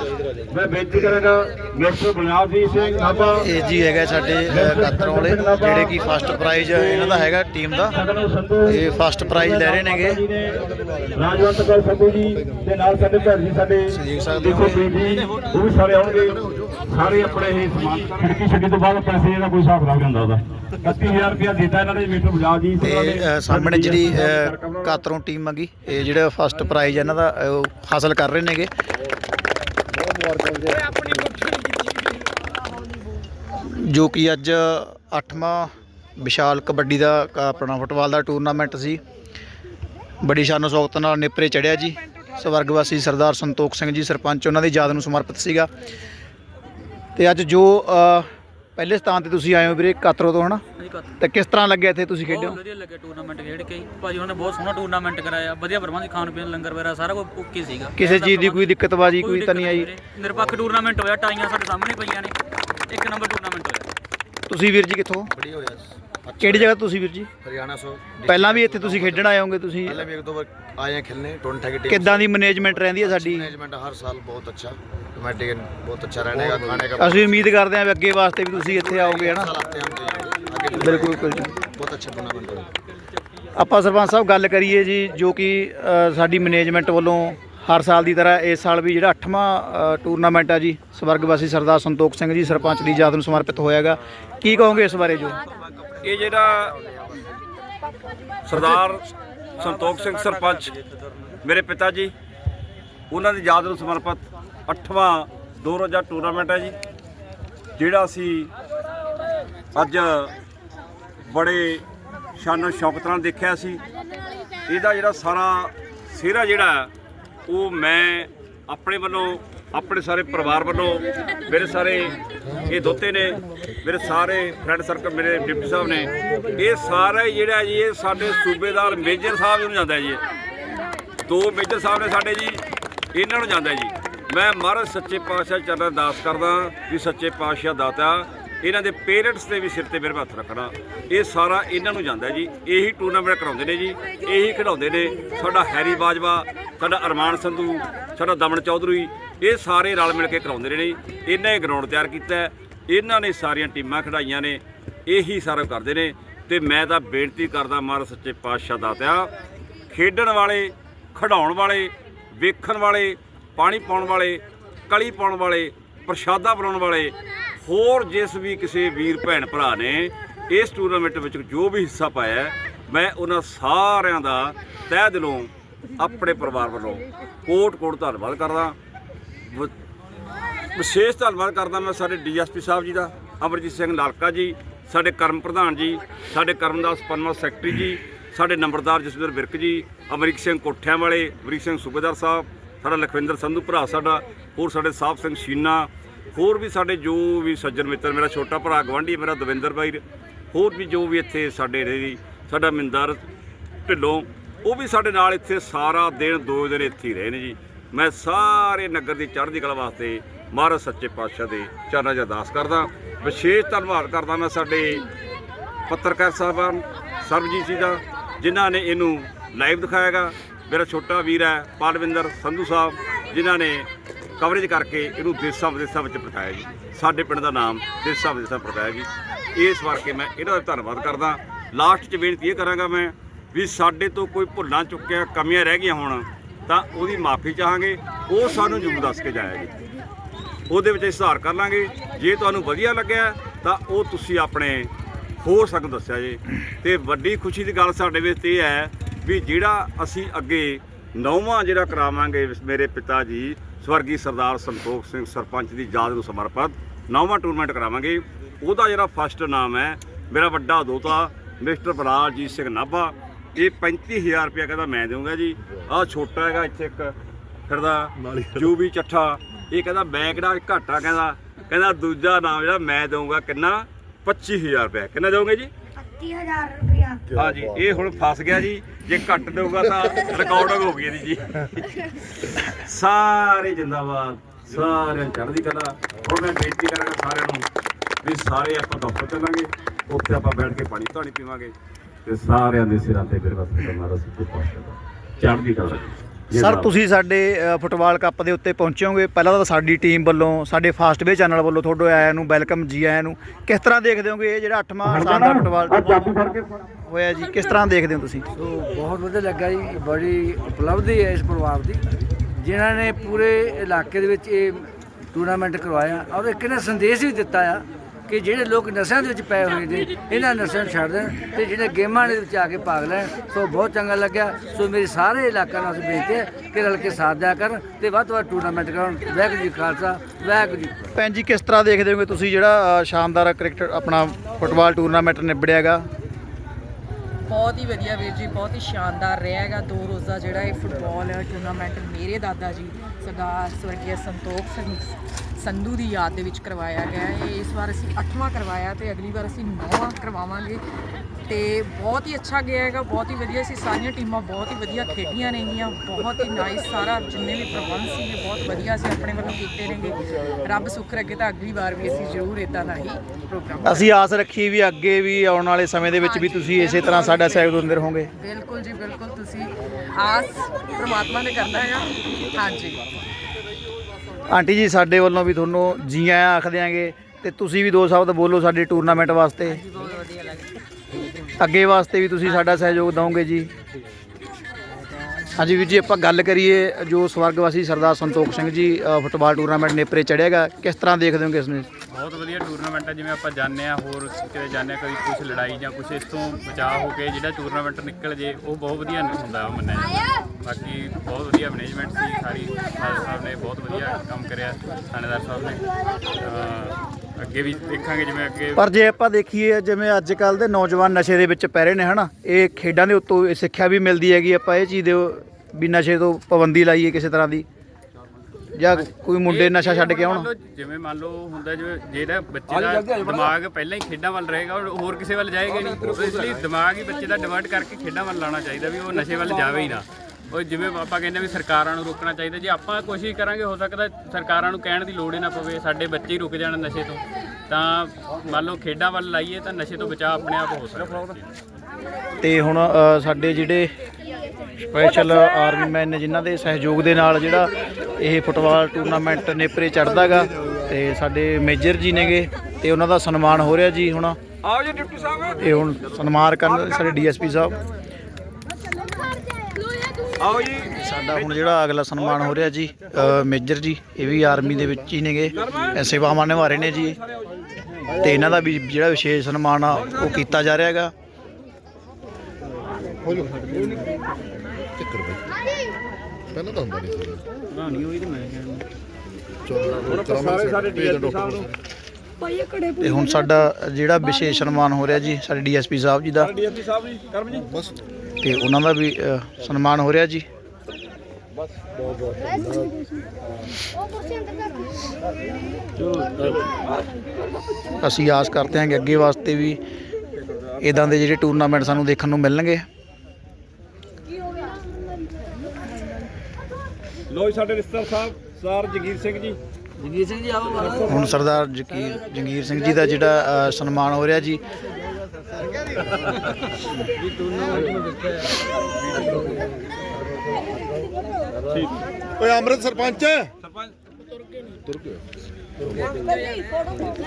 ਮੈਂ ਬੇਨਤੀ ਕਰਾਂਗਾ ਮਿਸਟਰ ਬਲਨਾਵ ਸਿੰਘ ਨਾਭਾ। ਇਹ ਜੀ ਹੈਗਾ ਸਾਡੇ ਕਾਤਰੋਂ ਵਾਲੇ ਜਿਹੜੇ ਕਿ ਫਸਟ ਪ੍ਰਾਈਜ਼ ਇਹਨਾਂ ਦਾ ਹੈਗਾ ਟੀਮ ਦਾ। ਇਹ ਫਸਟ ਪ੍ਰਾਈਜ਼ ਲੈ ਰਹੇ ਨੇਗੇ। ਰਾਜਵੰਤ ਕੌਰ ਸੰਧੂ ਜੀ ਤੇ ਨਾਲ ਸਾਡੇ ਭੈਣ ਜੀ ਸਾਡੇ ਦੇਖ ਬੀਬੀ ਜੀ ਉਹ ਵੀ ਸਾਰੇ ਆਉਣਗੇ। ਸਾਰੇ ਆਪਣੇ ਇਹ ਸਮਾਨ ਖਿੜਕੀ ਛੱਡੀ ਤੋਂ ਬਾਅਦ ਪੈਸੇ ਦਾ ਕੋਈ ਹਿਸਾਬ ਲੱਗ ਜਾਂਦਾ ਉਹਦਾ। 31000 ਰੁਪਇਆ ਦਿੱਤਾ ਇਹਨਾਂ ਨੇ ਮਿਸਟਰ ਬਜਾਜ ਜੀ ਤੇ ਸਾਹਮਣੇ ਜਿਹੜੀ ਕਾਤਰੋਂ ਟੀਮ ਹੈਗੀ ਇਹ ਜਿਹੜਾ ਫਸਟ ਪ੍ਰਾਈਜ਼ ਇਹਨਾਂ ਦਾ ਹਾਸਲ ਕਰ ਰਹੇ ਨੇਗੇ। ਜੋ ਕਿ ਅੱਜ 8ਵਾਂ ਵਿਸ਼ਾਲ ਕਬੱਡੀ ਦਾ ਆਪਣਾ ਫੁੱਟਬਾਲ ਦਾ ਟੂਰਨਾਮੈਂਟ ਸੀ। ਬੜੀ ਸ਼ਾਨੋ ਸ਼ੌਕਤ ਨਾਲ ਨਿਪਰੇ ਚੜਿਆ ਜੀ। ਸਵਰਗਵਾਸੀ ਸਰਦਾਰ ਸੰਤੋਖ ਸਿੰਘ ਜੀ, ਸਰਪੰਚ, ਉਹਨਾਂ ਦੀ ਯਾਦ ਨੂੰ ਸਮਰਪਿਤ ਸੀਗਾ। ਤੇ ਅੱਜ ਜੋ ਪਹਿਲੇ ਸਥਾਨ ਤੇ ਤੁਸੀਂ ਆਏ ਹੋ ਵੀਰੇ ਕਾਤਰੋ ਤੋਂ ਹਨਾ? ਤੇ ਕਿਸ ਤਰ੍ਹਾਂ ਲੱਗਿਆ ਇੱਥੇ ਤੁਸੀਂ ਖੇਡਿਓ? ਵਧੀਆ ਲੱਗਿਆ ਟੂਰਨਾਮੈਂਟ ਖੇਡ ਕੇ ਭਾਜੀ ਉਹਨਾਂ ਬਹੁਤ ਸੋਹਣਾ ਟੂਰਨਾਮੈਂਟ ਕਰਾਇਆ। ਵਧੀਆ ਪ੍ਰਬੰਧ ਖਾਣ ਪੀਣ ਲੰਗਰ ਵਗੈਰਾ ਸਾਰਾ ਕੁਝ ਓਕੇ ਸੀਗਾ। ਕਿਸੇ ਚੀਜ਼ ਦੀ ਕੋਈ ਦਿੱਕਤਬਾਜੀ ਕੋਈ ਤਾਂ ਨਹੀਂ ਆਈ? ਨਿਰਪੱਖ ਟੂਰਨਾਮੈਂਟ ਹੋਇਆ ਟਾਈਆਂ ਸਾਡੇ ਸਾਹਮਣੇ ਪਈਆਂ ਨੇ। ਇੱਕ ਨੰਬਰ ਟੂਰਨਾਮੈਂਟ ਹੋਇਆ। ਤੁਸੀਂ ਵੀਰ ਜੀ ਕਿੱਥੋਂ? ਬੜੀ ਹੋਇਆ ਕਿਹੜੀ ਜਗ੍ਹਾ ਤੁਸੀਂ ਵੀਰ ਜੀ? ਹਰਿਆਣਾ ਸੋ ਪਹਿਲਾਂ ਵੀ ਇੱਥੇ ਤੁਸੀਂ ਖੇਡਣ ਆਏ ਹੋਗੇ ਤੁਸੀਂ? ਪਹਿਲਾਂ ਵੀ ਇੱਕ ਦੋ ਵਾਰ ਆਏ ਆ ਖੇਲਣੇ ਟੂਰਨਾਮੈਂਟ ਕਿੱਦਾਂ ਦੀ ਮੈਨੇਜਮੈਂਟ ਰਹਿੰਦੀ ਹੈ ਸਾਡੀ? ਮੈਨੇਜਮੈਂਟ ਹਰ ਸਾਲ ਬਹੁਤ ਅੱਛਾ। कमेटी बहुत अच्छा रहने का खाने का ਅਸੀਂ ਉਮੀਦ ਕਰਦੇ ਹਾਂ ਵੀ ਅੱਗੇ ਵਾਸਤੇ ਵੀ ਤੁਸੀਂ ਇੱਥੇ ਆਓਗੇ ਹਨਾ साल आते हैं हम तो आगे भी ਬਿਲਕੁਲ ਬਿਲਕੁਲ बहुत अच्छा टूर्नामेंट हो ਆਪਾਂ ਸਰਪੰਚ ਸਾਹਿਬ ਗੱਲ ਕਰੀਏ ਜੀ ਜੋ ਕਿ ਅ, ਸਾਡੀ ਮੈਨੇਜਮੈਂਟ ਵੱਲੋਂ ਹਰ ਸਾਲ ਦੀ ਤਰ੍ਹਾਂ ਇਸ ਸਾਲ ਵੀ ਜਿਹੜਾ 8ਵਾਂ ਟੂਰਨਾਮੈਂਟ ਆ ਜੀ ਸਵਰਗਵਾਸੀ ਸਰਦਾਰ ਸੰਤੋਖ ਸਿੰਘ ਜੀ ਸਰਪੰਚ ਦੀ ਯਾਦ ਨੂੰ ਸਮਰਪਿਤ ਹੋਇਆਗਾ ਕੀ ਕਹੋਗੇ ਇਸ ਬਾਰੇ ਜੋ ਇਹ ਜਿਹੜਾ ਸਰਦਾਰ ਸੰਤੋਖ ਸਿੰਘ ਸਰਪੰਚ ਮੇਰੇ ਪਿਤਾ ਜੀ ਉਹਨਾਂ ਦੀ ਯਾਦ ਨੂੰ ਸਮਰਪਿਤ 8ਵਾਂ ਦੋ ਰੋਜ਼ਾ ਟੂਰਨਾਮੈਂਟ ਹੈ ਜੀ, ਜਿਹੜਾ ਅਸੀਂ ਅੱਜ ਬੜੇ ਸ਼ਾਨੋ ਸ਼ੌਕਤ ਨਾਲ ਦੇਖਿਆ ਸੀ। ਇਹਦਾ ਜਿਹੜਾ ਸਾਰਾ ਸਿਹਰਾ ਜਿਹੜਾ ਉਹ ਮੈਂ ਆਪਣੇ ਵੱਲੋਂ, ਆਪਣੇ ਸਾਰੇ ਪਰਿਵਾਰ ਵੱਲੋਂ, ਮੇਰੇ ਸਾਰੇ ਇਹ ਦੋਤੇ ਨੇ, ਮੇਰੇ ਸਾਰੇ ਫਰੈਂਡ ਸਰਕਲ ਮੇਰੇ ਡਿਪਟੀ ਸਾਹਿਬ ਨੇ, ਇਹ ਸਾਰਾ ਹੀ ਜਿਹੜਾ ਜੀ, ਇਹ ਸਾਡੇ ਸੂਬੇਦਾਰ ਮੇਜਰ ਸਾਹਿਬ ਨੂੰ ਜਾਂਦਾ ਜੀ। ਦੋ ਮੇਜਰ ਸਾਹਿਬ ਨੇ ਸਾਡੇ ਜੀ, ਇਹਨਾਂ ਨੂੰ ਜਾਂਦਾ ਜੀ। ਮੈਂ ਮਹਾਰਾਜ ਸੱਚੇ ਪਾਤਸ਼ਾਹ ਚਰਨਾਂ ਦਾਸ ਕਰਦਾ ਵੀ ਸੱਚੇ ਪਾਤਸ਼ਾਹ ਦਾਤਾ, ਇਹਨਾਂ ਦੇ ਪੇਰੈਂਟਸ ਦੇ ਵੀ ਸਿਰ ਤੇ ਮੇਰੇ ਹੱਥ ਰੱਖਣਾ। ਇਹ ਸਾਰਾ ਇਹਨਾਂ ਨੂੰ ਜਾਂਦਾ ਜੀ। ਇਹੀ ਟੂਰਨਾਮੈਂਟ ਕਰਾਉਂਦੇ ਨੇ ਜੀ। ਇਹੀ ਖਿਡਾਉਂਦੇ ਨੇ। ਸਾਡਾ ਹੈਰੀ ਬਾਜਵਾ, ਸਾਡਾ ਅਰਮਾਨ ਸੰਧੂ, ਸਾਡਾ ਦਮਨ ਚੌਧਰੀ, ਇਹ ਸਾਰੇ ਰਲ ਮਿਲ ਕੇ ਕਰਾਉਂਦੇ ਨੇ ਜੀ। ਇਹਨਾਂ ਇਹ ਗਰਾਊਂਡ ਤਿਆਰ ਕੀਤਾ ਇਹਨਾਂ ਨੇ ਸਾਰੀਆਂ ਟੀਮਾਂ ਖਿਡਾਈਆਂ ਨੇ। ਇਹੀ ਸਾਰਾ ਕਰਦੇ ਨੇ। ਤੇ ਮੈਂ ਤਾਂ ਬੇਨਤੀ ਕਰਦਾ ਮਹਾਰਾਜ ਸੱਚੇ ਪਾਤਸ਼ਾਹ ਦਾਤਿਆ ਖੇਡਣ ਵਾਲੇ, ਖਿਡਾਉਣ ਵਾਲੇ, ਵੇਖਣ ਵਾਲੇ ਪਾਣੀ ਪਾਉਣ ਵਾਲੇ, ਕਲੀ ਪਾਉਣ ਵਾਲੇ, ਪ੍ਰਸ਼ਾਦਾ ਬਣਾਉਣ ਵਾਲੇ, ਹੋਰ ਜਿਸ ਵੀ ਕਿਸੇ ਵੀਰ ਭੈਣ ਭਰਾ ਨੇ ਇਸ ਟੂਰਨਾਮੈਂਟ ਵਿੱਚ ਜੋ ਵੀ ਹਿੱਸਾ ਪਾਇਆ ਮੈਂ ਉਹਨਾਂ ਸਾਰਿਆਂ ਦਾ ਤਹਿ ਦਿਲੋਂ ਆਪਣੇ ਪਰਿਵਾਰ ਵੱਲੋਂ ਕੋਟ ਕੋਟ ਧੰਨਵਾਦ ਕਰਦਾ। ਵ- ਵਿਸ਼ੇਸ਼ ਧੰਨਵਾਦ ਕਰਦਾ ਮੈਂ ਸਾਡੇ ਡੀਐਸਪੀ ਸਾਹਿਬ ਜੀ ਦਾ, ਅਮਰਜੀਤ ਸਿੰਘ ਲਾਲਕਾ ਜੀ, ਸਾਡੇ ਕਰਮ ਪ੍ਰਧਾਨ ਜੀ, ਸਾਡੇ ਕਰਮਦਾਸ ਪਨਮਾ ਸੈਕਟਰੀ ਜੀ, ਸਾਡੇ ਨੰਬਰਦਾਰ ਜਸਵਿੰਦਰ ਵਿਰਕ ਜੀ, ਅਮਰੀਕ ਸਿੰਘ ਕੋਠਿਆਂ ਵਾਲੇ ਅਮਰੀਕ ਸਿੰਘ ਸੂਬੇਦਾਰ ਸਾਹਿਬ ਸਾਡਾ ਲਖਵਿੰਦਰ ਸੰਧੂ ਭਰਾ, ਸਾਡਾ ਹੋਰ ਸਾਡੇ ਸਾਹਿਬ ਸਿੰਘ ਸ਼ੀਨਾ, ਹੋਰ ਵੀ ਸਾਡੇ ਜੋ ਵੀ ਸੱਜਣ ਮਿੱਤਰ, ਮੇਰਾ ਛੋਟਾ ਭਰਾ ਗਵਾਂਢੀ ਮੇਰਾ ਦਵਿੰਦਰ ਬਾਈ, ਹੋਰ ਵੀ ਜੋ ਵੀ ਇੱਥੇ ਸਾਡੇ ਰਹੇ ਜੀ, ਸਾਡਾ ਮਿੰਦਰ ਢਿੱਲੋਂ, ਉਹ ਵੀ ਸਾਡੇ ਨਾਲ ਇੱਥੇ ਸਾਰਾ ਦਿਨ ਦੋ ਦਿਨ ਇੱਥੇ ਹੀ ਰਹੇ ਨੇ ਜੀ। ਮੈਂ ਸਾਰੇ ਨਗਰ ਦੀ ਚੜ੍ਹਦੀ ਕਲਾ ਵਾਸਤੇ ਮਹਾਰਾਜ ਸੱਚੇ ਪਾਤਸ਼ਾਹ ਦੇ ਚਰਨਾਂ 'ਚ ਅਰਦਾਸ ਕਰਦਾ ਵਿਸ਼ੇਸ਼ ਧੰਨਵਾਦ ਕਰਦਾ ਮੈਂ ਸਾਡੇ ਪੱਤਰਕਾਰ ਸਾਹਿਬਾਨ ਸਰਬਜੀਤ ਜੀ ਦਾ, ਜਿਨ੍ਹਾਂ ਨੇ ਇਹਨੂੰ ਲਾਈਵ ਦਿਖਾਇਆਗਾ। ਮੇਰਾ ਛੋਟਾ ਵੀਰ ਹੈ, ਪਾਲਵਿੰਦਰ ਸੰਧੂ ਸਾਹਿਬ, ਜਿਨ੍ਹਾਂ ਨੇ ਕਵਰੇਜ ਕਰਕੇ ਇਹਨੂੰ ਦੇਸਾਂ ਵਿਦੇਸਾਂ ਵਿੱਚ ਪਹੁੰਚਾਇਆ ਜੀ। ਸਾਡੇ ਪਿੰਡ ਦਾ ਨਾਮ ਦੇਸਾਂ ਵਿਦੇਸਾਂ ਪਹੁੰਚਾਇਆ ਜੀ। ਇਸ ਕਰਕੇ ਮੈਂ ਇਹਨਾਂ ਦਾ ਧੰਨਵਾਦ ਕਰਦਾ। ਲਾਸਟ 'ਚ ਬੇਨਤੀ ਇਹ ਕਰਾਂਗਾ ਮੈਂ ਵੀ ਸਾਡੇ ਤੋਂ ਕੋਈ ਭੁੱਲਾਂ ਚੁੱਕਿਆ ਕਮੀਆਂ ਰਹਿ ਗਈਆਂ ਹੋਣ, ਤਾਂ ਉਹਦੀ ਮਾਫੀ ਚਾਹਾਂਗੇ। ਉਹ ਸਾਨੂੰ ਜ਼ਰੂਰ ਦੱਸ ਕੇ ਜਾਇਆ ਜੀ ਉਹਦੇ ਵਿੱਚ ਸੁਧਾਰ ਕਰ ਲਾਂਗੇ। ਜੇ ਤੁਹਾਨੂੰ ਵਧੀਆ ਲੱਗਿਆ, ਤਾਂ ਉਹ ਤੁਸੀਂ ਆਪਣੇ ਹੋਰ ਸਾਨੂੰ ਦੱਸਿਆ ਜੇ। ਤੇ ਵੱਡੀ ਖੁਸ਼ੀ ਦੀ ਗੱਲ ਸਾਡੇ ਵਿੱਚ ਇਹ ਹੈ ਵੀ ਜਿਹੜਾ ਅਸੀਂ ਅੱਗੇ ਨੌਵਾਂ ਜਿਹੜਾ ਕਰਾਵਾਂਗੇ ਮੇਰੇ ਪਿਤਾ ਜੀ ਸਵਰਗੀ ਸਰਦਾਰ ਸੰਤੋਖ ਸਿੰਘ ਸਰਪੰਚ ਦੀ ਯਾਦ ਨੂੰ ਸਮਰਪਿਤ ਨੌਵਾਂ ਟੂਰਨਾਮੈਂਟ ਕਰਾਵਾਂਗੇ। ਉਹਦਾ ਜਿਹੜਾ ਫਸਟ ਨਾਮ ਹੈ ਮੇਰਾ ਵੱਡਾ ਦੋਤਾ ਮਿਸਟਰ ਬਲਾਲਜੀਤ ਸਿੰਘ ਨਾਭਾ। ਇਹ 35000 ਰੁਪਏ ਕਹਿੰਦਾ ਮੈਂ ਦੇਵਾਂਗਾ ਜੀ। ਆਹ ਛੋਟਾ ਹੈਗਾ ਇੱਥੇ ਇੱਕ ਫਿਰਦਾ ਜੂਬੀ ਚੱਠਾ। ਇਹ ਕਹਿੰਦਾ ਮੈਂ ਕਿਹੜਾ ਘਾਟਾ ਕਹਿੰਦਾ। ਕਹਿੰਦਾ ਦੂਜਾ ਨਾਮ ਜਿਹੜਾ ਮੈਂ ਦਊਂਗਾ ਕਿੰਨਾ? 25000 ਰੁਪਏ ਕਿੰਨਾ ਦਊਂਗੇ ਜੀ? 30000 ਰੁਪਇਆ ਹਾਂਜੀ ਇਹ ਹੁਣ ਫਸ ਗਿਆ ਜੀ। ਜੇ ਘੱਟ ਦੇਊਗਾ ਤਾਂ ਰਿਕਾਰਡਿੰਗ ਹੋ ਗਈ ਇਹਦੀ ਜੀ। ਸਾਰੇ ਜਿੰਦਾਬਾਦ ਸਾਰਿਆਂ ਚੜ੍ਹਦੀ ਕਲਾ। ਹੁਣ ਮੈਂ ਬੇਨਤੀ ਕਰਾਂਗਾ ਸਾਰਿਆਂ ਨੂੰ ਵੀ ਸਾਰੇ ਆਪਾਂ ਦਫ਼ਤਰ ਚੱਲਾਂਗੇ। ਉੱਥੇ ਆਪਾਂ ਬੈਠ ਕੇ ਪਾਣੀ ਧਾਣੀ ਪੀਵਾਂਗੇ ਤੇ ਸਾਰਿਆਂ ਦੇ ਸਿਰਾਂ ਤੇ ਮੇਰੇ ਵਾਸਤੇ ਕਰਨਾ ਰਸੀ ਤੇ ਪਾਸ਼ਾ ਚੜ੍ਹਦੀ ਕਲਾ। ਜੀ ਸਰ ਤੁਸੀਂ ਸਾਡੇ ਫੁੱਟਬਾਲ ਕੱਪ ਦੇ ਉੱਤੇ ਪਹੁੰਚੇ ਹੋਗੇ। ਪਹਿਲਾਂ ਤਾਂ ਸਾਡੀ ਟੀਮ ਵੱਲੋਂ ਸਾਡੇ ਫਾਸਟ ਵੇ ਚੈਨਲ ਵੱਲੋਂ ਤੁਹਾਡੇ ਆਇਆਂ ਨੂੰ ਵੈਲਕਮ ਜੀ ਆਇਆਂ ਨੂੰ। ਕਿਸ ਤਰ੍ਹਾਂ ਦੇਖਦੇ ਹੋਗੇ ਇਹ ਜਿਹੜਾ 8ਵਾਂ ਸ਼ਾਨਦਾਰ ਫੁੱਟਬਾਲ ਆ ਚਾਬੀ ਫੜ ਕੇ ਹੋਇਆ ਜੀ? ਕਿਸ ਤਰ੍ਹਾਂ ਦੇਖਦੇ ਹੋ ਤੁਸੀਂ? ਸੋ ਬਹੁਤ ਵਧੀਆ ਲੱਗਾ ਜੀ। ਬੜੀ ਉਪਲਬਧੀ ਹੈ ਇਸ ਪਰਿਵਾਰ ਦੀ। ਜਿਨ੍ਹਾਂ ਨੇ ਪੂਰੇ ਇਲਾਕੇ ਦੇ ਵਿੱਚ ਇਹ ਟੂਰਨਾਮੈਂਟ ਕਰਵਾਇਆ। ਔਰ ਇੱਕ ਨੇ ਸੰਦੇਸ਼ ਵੀ ਦਿੱਤਾ ਆ ਕਿ ਜਿਹੜੇ ਲੋਕ ਨਸ਼ਿਆਂ ਦੇ ਵਿੱਚ ਪਏ ਹੋਏ ਨੇ ਇਹਨਾਂ ਨਸ਼ਿਆਂ ਨੂੰ ਛੱਡ ਦੇਣ ਤੇ ਜਿਹੜੇ ਗੇਮਾਂ ਦੇ ਵਿੱਚ ਆ ਕੇ ਭਾਗ ਲੈਣ। ਸੋ ਬਹੁਤ ਚੰਗਾ ਲੱਗਿਆ। ਸੋ ਮੇਰੀ ਸਾਰੇ ਇਲਾਕਿਆਂ ਨਾਲ ਬੇਨਤੀ ਹੈ ਕਿ ਰਲ ਕੇ ਸਾਥ ਦਿਆ ਕਰਨ ਤੇ ਵੱਧ ਤੋਂ ਵੱਧ ਟੂਰਨਾਮੈਂਟ ਕਰਾਉਣ। ਵਾਹਿਗੁਰੂ ਜੀ ਖਾਲਸਾ ਵਾਹਿਗੁਰੂ ਜੀ। ਭੈਣ ਜੀ ਕਿਸ ਤਰ੍ਹਾਂ ਦੇਖਦੇ ਹੋਗੇ ਤੁਸੀਂ ਜਿਹੜਾ ਸ਼ਾਨਦਾਰ ਕ੍ਰਿਕਟ ਆਪਣਾ ਫੁੱਟਬਾਲ ਟੂਰਨਾਮੈਂਟ ਨਿਬੜਿਆਗਾ? ਬਹੁਤ ਹੀ ਵਧੀਆ ਵੀਰ ਜੀ, ਬਹੁਤ ਹੀ ਸ਼ਾਨਦਾਰ ਰਿਹਾ ਹੈਗਾ ਦੋ ਰੋਜ਼ਾ ਜਿਹੜਾ ਇਹ ਫੁੱਟਬਾਲ ਟੂਰਨਾਮੈਂਟ ਮੇਰੇ ਦਾਦਾ ਜੀ, ਸਰਦਾਰ ਸਵਰਗੀ ਸੰਤੋਖ ਸਿੰਘ ਸੰਧੂ ਦੀ ਯਾਦ ਦੇ ਵਿੱਚ ਕਰਵਾਇਆ ਗਿਆ ਹੈ। ਇਹ ਇਸ ਵਾਰ ਅਸੀਂ 8ਵਾਂ ਕਰਵਾਇਆ ਤੇ ਅਗਲੀ ਵਾਰ ਅਸੀਂ 9ਵਾਂ ਕਰਵਾਵਾਂਗੇ। ਤੇ ਬਹੁਤ ਹੀ ਅੱਛਾ ਗਿਆ ਹੈਗਾ ਬਹੁਤ ਹੀ ਵਧੀਆ ਸੀ। ਸਾਰੀਆਂ ਟੀਮਾਂ ਬਹੁਤ ਹੀ ਵਧੀਆ ਖੇਡੀਆਂ ਨੇਗੀਆਂ ਬਹੁਤ ਹੀ ਨਾਈਸ ਸਾਰਾ ਜਿੰਨੇ ਵੀ ਪ੍ਰਬੰਧ ਸੀਗੇ ਬਹੁਤ ਵਧੀਆ ਸੀ ਆਪਣੇ ਵੱਲੋਂ ਕੀਤੇ ਨੇਗੇ। ਰੱਬ ਸੁੱਖ ਰੱਖੇ ਤਾਂ ਅਗਲੀ ਵਾਰ ਵੀ ਅਸੀਂ ਜ਼ਰੂਰ ਇਦਾਂ ਦਾ ਹੀ ਪ੍ਰੋਗਰਾਮ ਅਸੀਂ ਆਸ ਰੱਖੀ ਵੀ ਅੱਗੇ ਵੀ ਆਉਣ ਵਾਲੇ ਸਮੇਂ ਦੇ ਵਿੱਚ ਵੀ ਤੁਸੀਂ ਇਸੇ ਤਰ੍ਹਾਂ ਸਾਡਾ ਸਹਿਯੋਗ ਦਿੰਦੇ ਰਹੋਗੇ। ਬਿਲਕੁਲ ਜੀ ਬਿਲਕੁਲ ਤੁਸੀਂ ਆਸ ਪ੍ਰਮਾਤਮਾ ਨੇ ਕਰਨਾ ਹੈਗਾ। ਹਾਂਜੀ। ਆਂਟੀ ਜੀ ਸਾਡੇ ਵੱਲੋਂ ਵੀ ਤੁਹਾਨੂੰ ਜੀ ਆਇਆਂ ਆਖ ਦਿਆਂਗੇ ਤੇ ਤੁਸੀਂ ਵੀ ਦੋ ਸ਼ਬਦ ਬੋਲੋ ਸਾਡੇ ਟੂਰਨਾਮੈਂਟ ਵਾਸਤੇ। ਬਹੁਤ ਵਧੀਆ ਲੱਗਿਆ ਅੱਗੇ ਵਾਸਤੇ ਵੀ ਤੁਸੀਂ ਸਾਡਾ ਸਹਿਯੋਗ ਦਿਓਗੇ ਜੀ। ਹਾਂਜੀ ਵੀਰ ਜੀ, ਆਪਾਂ ਗੱਲ ਕਰੀਏ ਜੋ ਸਵਰਗਵਾਸੀ ਸਰਦਾਰ ਸੰਤੋਖ ਸਿੰਘ ਜੀ ਫੁੱਟਬਾਲ ਟੂਰਨਾਮੈਂਟ ਨੇਪਰੇ ਚੜ੍ਹੇਗਾ ਕਿਸ ਤਰ੍ਹਾਂ ਦੇਖਦੇ ਹੋ ਕਿਸ ਨੂੰ? ਬਹੁਤ ਵਧੀਆ ਟੂਰਨਾਮੈਂਟ ਹੈ ਜਿਵੇਂ ਆਪਾਂ ਜਾਣਦੇ ਆ ਹੋਰ ਕਿਤੇ ਜਾਂਦੇ ਆ ਕਦੀ ਕੁਝ ਲੜਾਈ ਜਾਂ ਕੁਝ ਇਸ ਤੋਂ ਬਚਾਅ ਹੋ ਕੇ ਜਿਹੜਾ ਟੂਰਨਾਮੈਂਟ ਨਿਕਲ ਜੇ, ਉਹ ਬਹੁਤ ਵਧੀਆ ਹੁੰਦਾ ਮੰਨਿਆ ਜਾਂਦਾ। ਬਾਕੀ ਬਹੁਤ ਵਧੀਆ ਮੈਨੇਜਮੈਂਟ ਸੀ, ਸਾਰੀ ਸਾਹਿਬ ਨੇ ਬਹੁਤ ਵਧੀਆ ਕੰਮ ਕਰਿਆ, ਥਾਣੇਦਾਰ ਸਾਹਿਬ ਨੇ। ਅੱਗੇ ਵੀ ਦੇਖਾਂਗੇ ਜਿਵੇਂ ਅੱਗੇ ਪਰ ਜੇ ਆਪਾਂ ਦੇਖੀਏ ਜਿਵੇਂ ਅੱਜ ਕੱਲ ਦੇ ਨੌਜਵਾਨ ਨਸ਼ੇ ਦੇ ਵਿੱਚ ਪੈ ਰਹੇ ਨੇ ਹਨਾ? ਇਹ ਖੇਡਾਂ ਦੇ ਉੱਤੋਂ ਇਹ ਸਿੱਖਿਆ ਵੀ ਮਿਲਦੀ ਹੈਗੀ ਆਪਾਂ ਇਹ ਚੀਜ਼ ਦੇ ਵੀ ਨਸ਼ੇ ਤੋਂ ਪਾਬੰਦੀ ਲਾਈਏ ਕਿਸੇ ਤਰ੍ਹਾਂ ਦੀ। ਜਾਂ ਕੋਈ ਮੁੰਡੇ ਨਸ਼ਾ ਛੱਡ ਕੇ ਆਉਣ। ਜਿਵੇਂ ਮੰਨ ਲਓ ਹੁੰਦਾ ਜਿਵੇਂ ਜਿਹੜਾ ਬੱਚੇ ਦਾ ਦਿਮਾਗ ਪਹਿਲਾਂ ਹੀ ਖੇਡਾਂ ਵੱਲ ਰਹੇਗਾ ਉਹ ਹੋਰ ਕਿਸੇ ਵੱਲ ਜਾਏਗਾ ਨਹੀਂ। ਇਸ ਲਈ ਦਿਮਾਗ ਹੀ ਬੱਚੇ ਦਾ ਡਿਵਰਟ ਕਰਕੇ ਖੇਡਾਂ ਵੱਲ ਲਾਉਣਾ ਚਾਹੀਦਾ ਵੀ ਉਹ ਨਸ਼ੇ ਵੱਲ ਜਾਵੇ ਹੀ ਨਾ। ਉਹ ਜਿਵੇਂ ਆਪਾਂ ਕਹਿੰਦੇ ਵੀ ਸਰਕਾਰਾਂ ਨੂੰ ਰੋਕਣਾ ਚਾਹੀਦਾ ਜੇ ਆਪਾਂ ਕੋਸ਼ਿਸ਼ ਕਰਾਂਗੇ ਹੋ ਸਕਦਾ ਸਰਕਾਰਾਂ ਨੂੰ ਕਹਿਣ ਦੀ ਲੋੜ ਹੀ ਨਾ ਪਵੇ ਸਾਡੇ ਬੱਚੇ ਹੀ ਰੁਕ ਜਾਣ ਨਸ਼ੇ ਤੋਂ। ਤਾਂ ਮੰਨ ਲਓ ਖੇਡਾਂ ਵੱਲ ਲਾਈਏ ਤਾਂ ਨਸ਼ੇ ਤੋਂ ਬਚਾਅ ਆਪਣੇ ਆਪ ਹੋ ਸਕਦਾ। ਤੇ ਹੁਣ ਸਾਡੇ ਜਿਹੜੇ ਸਪੈਸ਼ਲ ਆਰਮੀ ਮੈਨ ਨੇ ਜਿਨ੍ਹਾਂ ਦੇ ਸਹਿਯੋਗ ਦੇ ਨਾਲ ਜਿਹੜਾ ਇਹ ਫੁੱਟਬਾਲ ਟੂਰਨਾਮੈਂਟ ਨੇਪਰੇ ਚੜਦਾਗਾ ਤੇ ਸਾਡੇ ਮੇਜਰ ਜੀ ਨੇਗੇ ਤੇ ਉਹਨਾਂ ਦਾ ਸਨਮਾਨ ਹੋ ਰਿਹਾ ਜੀ ਹੁਣ। ਆਓ ਜੀ ਡਿਪਟੀ ਸਾਹਿਬ। ਇਹ ਹੁਣ ਸਨਮਾਨ ਕਰਨ ਸਾਡੇ ਡੀਐਸਪੀ ਸਾਹਿਬ। ਆਓ ਜੀ। ਸਾਡਾ ਹੁਣ ਜਿਹੜਾ ਅਗਲਾ ਸਨਮਾਨ ਹੋ ਰਿਹਾ ਜੀ ਮੇਜਰ ਜੀ ਇਹ ਵੀ ਆਰਮੀ ਦੇ ਵਿੱਚ ਹੀ ਨੇਗੇ। ਸੇਵਾਵਾਂ ਨਿਭਾ ਰਹੇ ਨੇ ਜੀ। ਤੇ ਇਹਨਾਂ ਦਾ ਵੀ ਜਿਹੜਾ ਵਿਸ਼ੇਸ਼ ਸਨਮਾਨ ਆ ਉਹ ਕੀਤਾ ਜਾ ਰਿਹਾ ਹੈਗਾ। ਪਹਿਲਾਂ ਤਾਂ ਹੁੰਦਾ ਨਹੀਂ ਸੀ। ਕਹਾਣੀ ਹੋਈ ਤੇ ਮੈਂ ਕਹਿੰਦਾ ਹੁਣ ਆਪਾਂ ਸਾਰੇ ਸਾਡੇ ਡੀਐਸਪੀ ਸਾਹਿਬ ਨੂੰ। ਤੇ ਹੁਣ ਸਾਡਾ ਜਿਹੜਾ ਵਿਸ਼ੇਸ਼ ਸਨਮਾਨ ਹੋ ਰਿਹਾ ਜੀ ਸਾਡੇ ਡੀਐਸਪੀ ਸਾਹਿਬ ਜੀ ਦਾ। ਡੀਐਸਪੀ ਸਾਹਿਬ ਜੀ ਕਰਮ ਜੀ। ਬਸ। ਤੇ ਉਹਨਾਂ ਦਾ ਵੀ ਸਨਮਾਨ ਹੋ ਰਿਹਾ ਜੀ। ਅਸੀਂ ਆਸ ਕਰਦੇ ਹਾਂ ਕਿ ਅੱਗੇ ਵਾਸਤੇ ਵੀ ਇਦਾਂ ਦੇ ਜਿਹੜੇ ਟੂਰਨਾਮੈਂਟ ਸਾਨੂੰ ਦੇਖਣ ਨੂੰ ਮਿਲਣਗੇ। ਲੋ ਜੀ ਸਾਡੇ ਰਿਸ਼ਤੇਦਾਰ ਸਾਹਿਬ ਸਰ ਜਗੀਰ ਸਿੰਘ ਜੀ। ਜਗੀਰ ਸਿੰਘ ਜੀ ਆਓ ਹੁਣ ਸਰਦਾਰ ਜਗੀਰ ਜੰਗੀਰ ਸਿੰਘ ਜੀ ਦਾ ਜਿਹੜਾ ਸਨਮਾਨ ਹੋ ਰਿਹਾ ਜੀ। ਓਏ ਅੰਮ੍ਰਿਤ ਸਰਪੰਚ।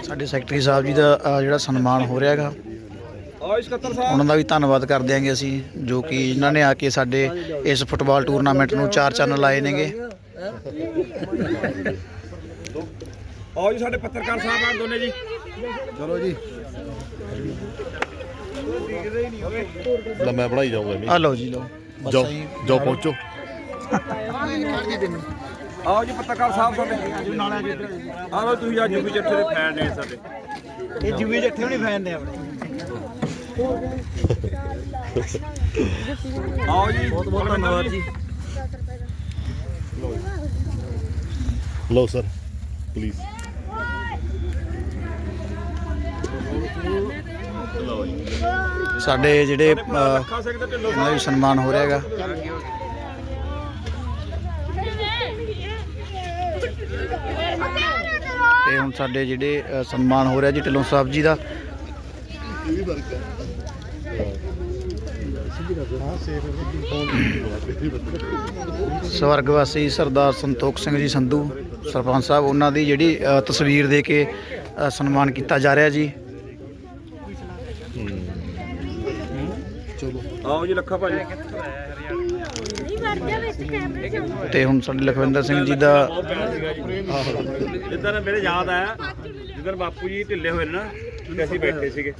ਸਾਡੇ ਸੈਕਟਰੀ ਸਾਹਿਬ ਜੀ ਦਾ ਜਿਹੜਾ ਸਨਮਾਨ ਹੋ ਰਿਹਾ ਹੈਗਾ ਉਹਨਾਂ ਦਾ ਵੀ ਧੰਨਵਾਦ ਕਰਦੇ ਆਂਗੇ ਅਸੀਂ ਜੋ ਕਿ ਇਹਨਾਂ ਨੇ ਆ ਕੇ ਸਾਡੇ ਇਸ ਫੁੱਟਬਾਲ ਟੂਰਨਾਮੈਂਟ ਨੂੰ ਚਾਰ ਚੰਨ ਲਾਏ ਨੇਗੇ। ਆਓ ਜੀ ਸਾਡੇ ਪੱਤਰਕਾਰ ਸਾਹਿਬ ਆ ਦੋਨੇ ਜੀ। ਚਲੋ ਜੀ। ਲੈ ਮੈਂ ਪੜਾਈ ਜਾਊਂਗਾ ਆ ਲਓ ਜੀ ਲਓ। ਬਸ ਜਾਓ ਜਾਓ ਪਹੁੰਚੋ। ਆਓ ਜੀ ਪੱਤਰਕਾਰ ਸਾਹਿਬ ਸਾਡੇ। ਆਓ ਤੁਸੀਂ ਅੱਜ ਵੀ ਜੱਥੇ ਦੇ ਫੈਨ ਨੇ ਸਾਡੇ। ਇਹ ਜੁਵੇ ਜੱਥੇ ਹੋਣੀ ਫੈਨ ਨੇ ਆਪਣੇ। ਆਓ ਜੀ ਬਹੁਤ ਬਹੁਤ ਧੰਨਵਾਦ ਜੀ। ਲਓ ਸਰ ਪਲੀਜ਼ ਸਾਡੇ ਜਿਹੜੇ ਅ, ਇਹਨਾਂ ਦਾ ਵੀ ਸਨਮਾਨ ਹੋ ਰਿਹਾ ਹੈਗਾ। ਤੇ ਹੁਣ ਸਾਡੇ ਜਿਹੜੇ ਅ, ਸਨਮਾਨ ਹੋ ਰਿਹਾ ਜੀ ਢਿੱਲੋਂ ਸਾਹਿਬ ਜੀ ਦਾ। ਸਵਰਗਵਾਸੀ ਸਰਦਾਰ ਸੰਤੋਖ ਸਿੰਘ ਜੀ ਸੰਧੂ ਸਰਪੰਚ ਸਾਹਿਬ ਉਹਨਾਂ ਦੀ ਜਿਹੜੀ ਅ, ਤਸਵੀਰ ਦੇ ਕੇ ਅ, ਸਨਮਾਨ ਕੀਤਾ ਜਾ ਰਿਹਾ ਜੀ। ਆਓ ਜੀ ਲੱਖਾ ਭਾਜੀ। ਤੇ ਹੁਣ ਸਾਡੇ ਲਖਵਿੰਦਰ ਸਿੰਘ ਜੀ ਦਾ ਜਿੱਦਾਂ ਮੇਰੇ ਯਾਦ ਆਇਆ ਜਿੱਦਣ ਬਾਪੂ ਜੀ ਢਿੱਲੇ ਹੋਏ ਨੇ ਨਾ ਤੇ ਅਸੀਂ ਬੈਠੇ ਸੀਗੇ।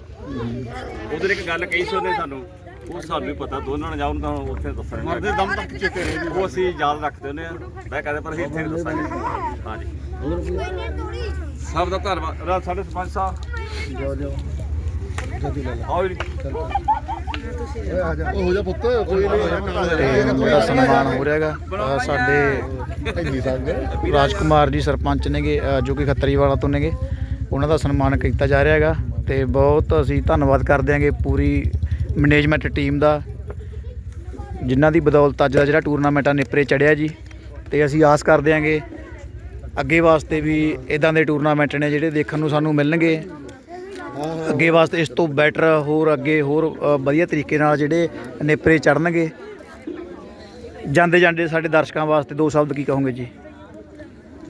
ਉਧਰ ਇੱਕ ਗੱਲ ਕਹੀ ਸੀ ਉਹਨੇ ਸਾਨੂੰ ਉਹ ਸਾਨੂੰ ਵੀ ਪਤਾ ਦੋਨਾਂ ਨੇ ਜਾਉਂ ਤਾਂ ਉੱਥੇ ਦੱਸਣਾ ਮਰਦੇ ਦਮ ਤੱਕ ਚੇਤੇ ਰਹੇ ਉਹ ਅਸੀਂ ਯਾਦ ਰੱਖਦੇ ਹੁੰਦੇ ਆ ਮੈਂ ਕਹਦੇ ਪਰ ਅਸੀਂ ਇੱਥੇ ਨਹੀਂ ਦੱਸਾਂਗੇ। ਹਾਂਜੀ। ਸਭ ਦਾ ਧੰਨਵਾਦ। ਸਾਡੇ ਸਰਪੰਚ ਸਾਹਿਬ। ਆਓ ਜੀ। ਹੋ ਜਾ ਪੁੱਤ ਕੋਈ ਨਹੀਂ। ਤੇ ਉਹਦਾ ਸਨਮਾਨ ਹੋ ਰਿਹਾ ਹੈਗਾ। ਅ, ਸਾਡੇ ਇੰਨੀ ਸੰਗ ਰਾਜਕੁਮਾਰ ਜੀ ਸਰਪੰਚ ਨੇਗੇ ਅ, ਜੋ ਕਿ ਖੱਤਰੀਵਾਲਾ ਤੋਂ ਨੇਗੇ। ਉਹਨਾਂ ਦਾ ਸਨਮਾਨ ਕੀਤਾ ਜਾ ਰਿਹਾ ਹੈਗਾ ਤੇ ਬਹੁਤ ਅਸੀਂ ਧੰਨਵਾਦ ਕਰਦੇ ਹਾਂਗੇ ਪੂਰੀ ਮੈਨੇਜਮੈਂਟ ਟੀਮ ਦਾ ਜਿਨ੍ਹਾਂ ਦੀ ਬਦੌਲਤ ਅੱਜ ਦਾ ਜਿਹੜਾ ਟੂਰਨਾਮੈਂਟ ਆ ਨਿਪਰੇ ਚੜਿਆ ਜੀ। ਤੇ ਅਸੀਂ ਆਸ ਕਰਦੇ ਹਾਂਗੇ ਅੱਗੇ ਵਾਸਤੇ ਵੀ ਇਦਾਂ ਦੇ ਟੂਰਨਾਮੈਂਟ ਨੇ ਜਿਹੜੇ ਦੇਖਣ ਨੂੰ ਸਾਨੂੰ ਮਿਲਣਗੇ। ਅੱਗੇ ਵਾਸਤੇ ਇਸ ਤੋਂ ਬੈਟਰ ਹੋਰ ਅੱਗੇ ਹੋਰ ਵਧੀਆ ਤਰੀਕੇ ਨਾਲ ਜਿਹੜੇ ਨੇਪਰੇ ਚੜਨਗੇ ਜਾਂਦੇ ਜਾਂਦੇ ਸਾਡੇ ਦਰਸ਼ਕਾਂ ਵਾਸਤੇ ਦੋ ਸ਼ਬਦ ਕੀ ਕਹੋਗੇ ਜੀ?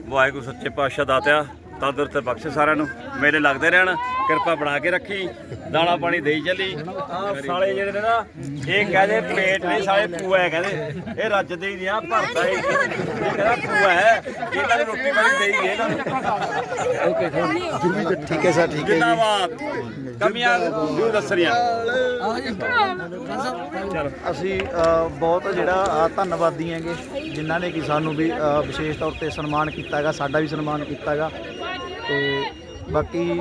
ਵਾਹਿਗੁਰੂ ਸੱਚੇ ਪਾਤਸ਼ਾਹ ਦਾਤਿਆ ਤੰਦਰੁਸਤ ਬਖਸ਼ੇ ਸਾਰਿਆਂ ਨੂੰ। ਮੇਰੇ ਲੱਗਦੇ ਰਹਿਣ ਕਿਰਪਾ ਬਣਾ ਕੇ ਰੱਖੀ ਦਾਣਾ ਪਾਣੀ ਦੇਈ ਚੱਲੀ। ਆ ਸਾਲੇ ਜਿਹੜੇ ਨੇ ਨਾ ਇਹ ਕਹਦੇ ਪੇਟ ਨਹੀਂ ਸਾਲੇ ਪੂਆ ਹੈ ਕਹਿੰਦੇ ਇਹ ਰੱਜਦੇ ਹੀ ਨਹੀਂ ਆ ਭਰਦਾ ਇਹ ਇਹ ਕਹਿੰਦਾ ਪੂਆ ਹੈ ਇਹਨਾਂ ਨੂੰ ਰੋਟੀ ਪਾਣੀ ਦੇਈ ਗਏ ਇਹਨਾਂ ਨੂੰ। ਠੀਕ ਹੈ ਸਰ ਠੀਕ ਹੈ ਜਿੰਦਾਬਾਦ। ਕਮੀਆਂ ਜ਼ਰੂਰ ਦੱਸਣੀਆਂ। ਅਸੀਂ ਬਹੁਤ ਜਿਹੜਾ ਧੰਨਵਾਦੀ ਹੈਗੇ ਜਿਨ੍ਹਾਂ ਨੇ ਕਿ ਸਾਨੂੰ ਵੀ ਵਿਸ਼ੇਸ਼ ਤੌਰ ਤੇ ਸਨਮਾਨ ਕੀਤਾ ਹੈਗਾ ਸਾਡਾ ਵੀ ਸਨਮਾਨ ਕੀਤਾ ਹੈਗਾ ਤੇ ਬਾਕੀ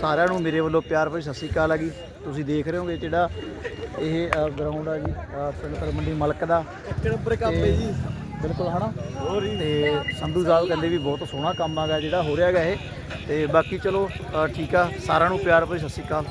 ਸਾਰਿਆਂ ਨੂੰ ਮੇਰੇ ਵੱਲੋਂ ਪਿਆਰ ਭਰੀ ਸਤਿ ਸ਼੍ਰੀ ਅਕਾਲ ਹੈਗੀ ਤੁਸੀਂ ਦੇਖ ਰਹੇ ਹੋਗੇ ਜਿਹੜਾ ਇਹ ਗਰਾਊਂਡ ਆ ਜੀ ਪਿੰਡ ਤਰਮੰਡੀ ਮਲਕ ਦਾ। ਇੱਕ ਨੰਬਰ ਕੰਮ ਹੈ ਜੀ। ਬਿਲਕੁਲ ਹਨਾ? ਤੇ ਸੰਧੂ ਸਾਹਿਬ ਕਹਿੰਦੇ ਵੀ ਬਹੁਤ ਸੋਹਣਾ ਕੰਮ ਆਗਾ ਜਿਹੜਾ ਹੋ ਰਿਹਾ ਹੈਗਾ ਇਹ। ਤੇ ਬਾਕੀ ਚਲੋ ਠੀਕ ਆ ਸਾਰਿਆਂ ਨੂੰ ਪਿਆਰ ਭਰੀ ਸਤਿ ਸ਼੍ਰੀ ਅਕਾਲ।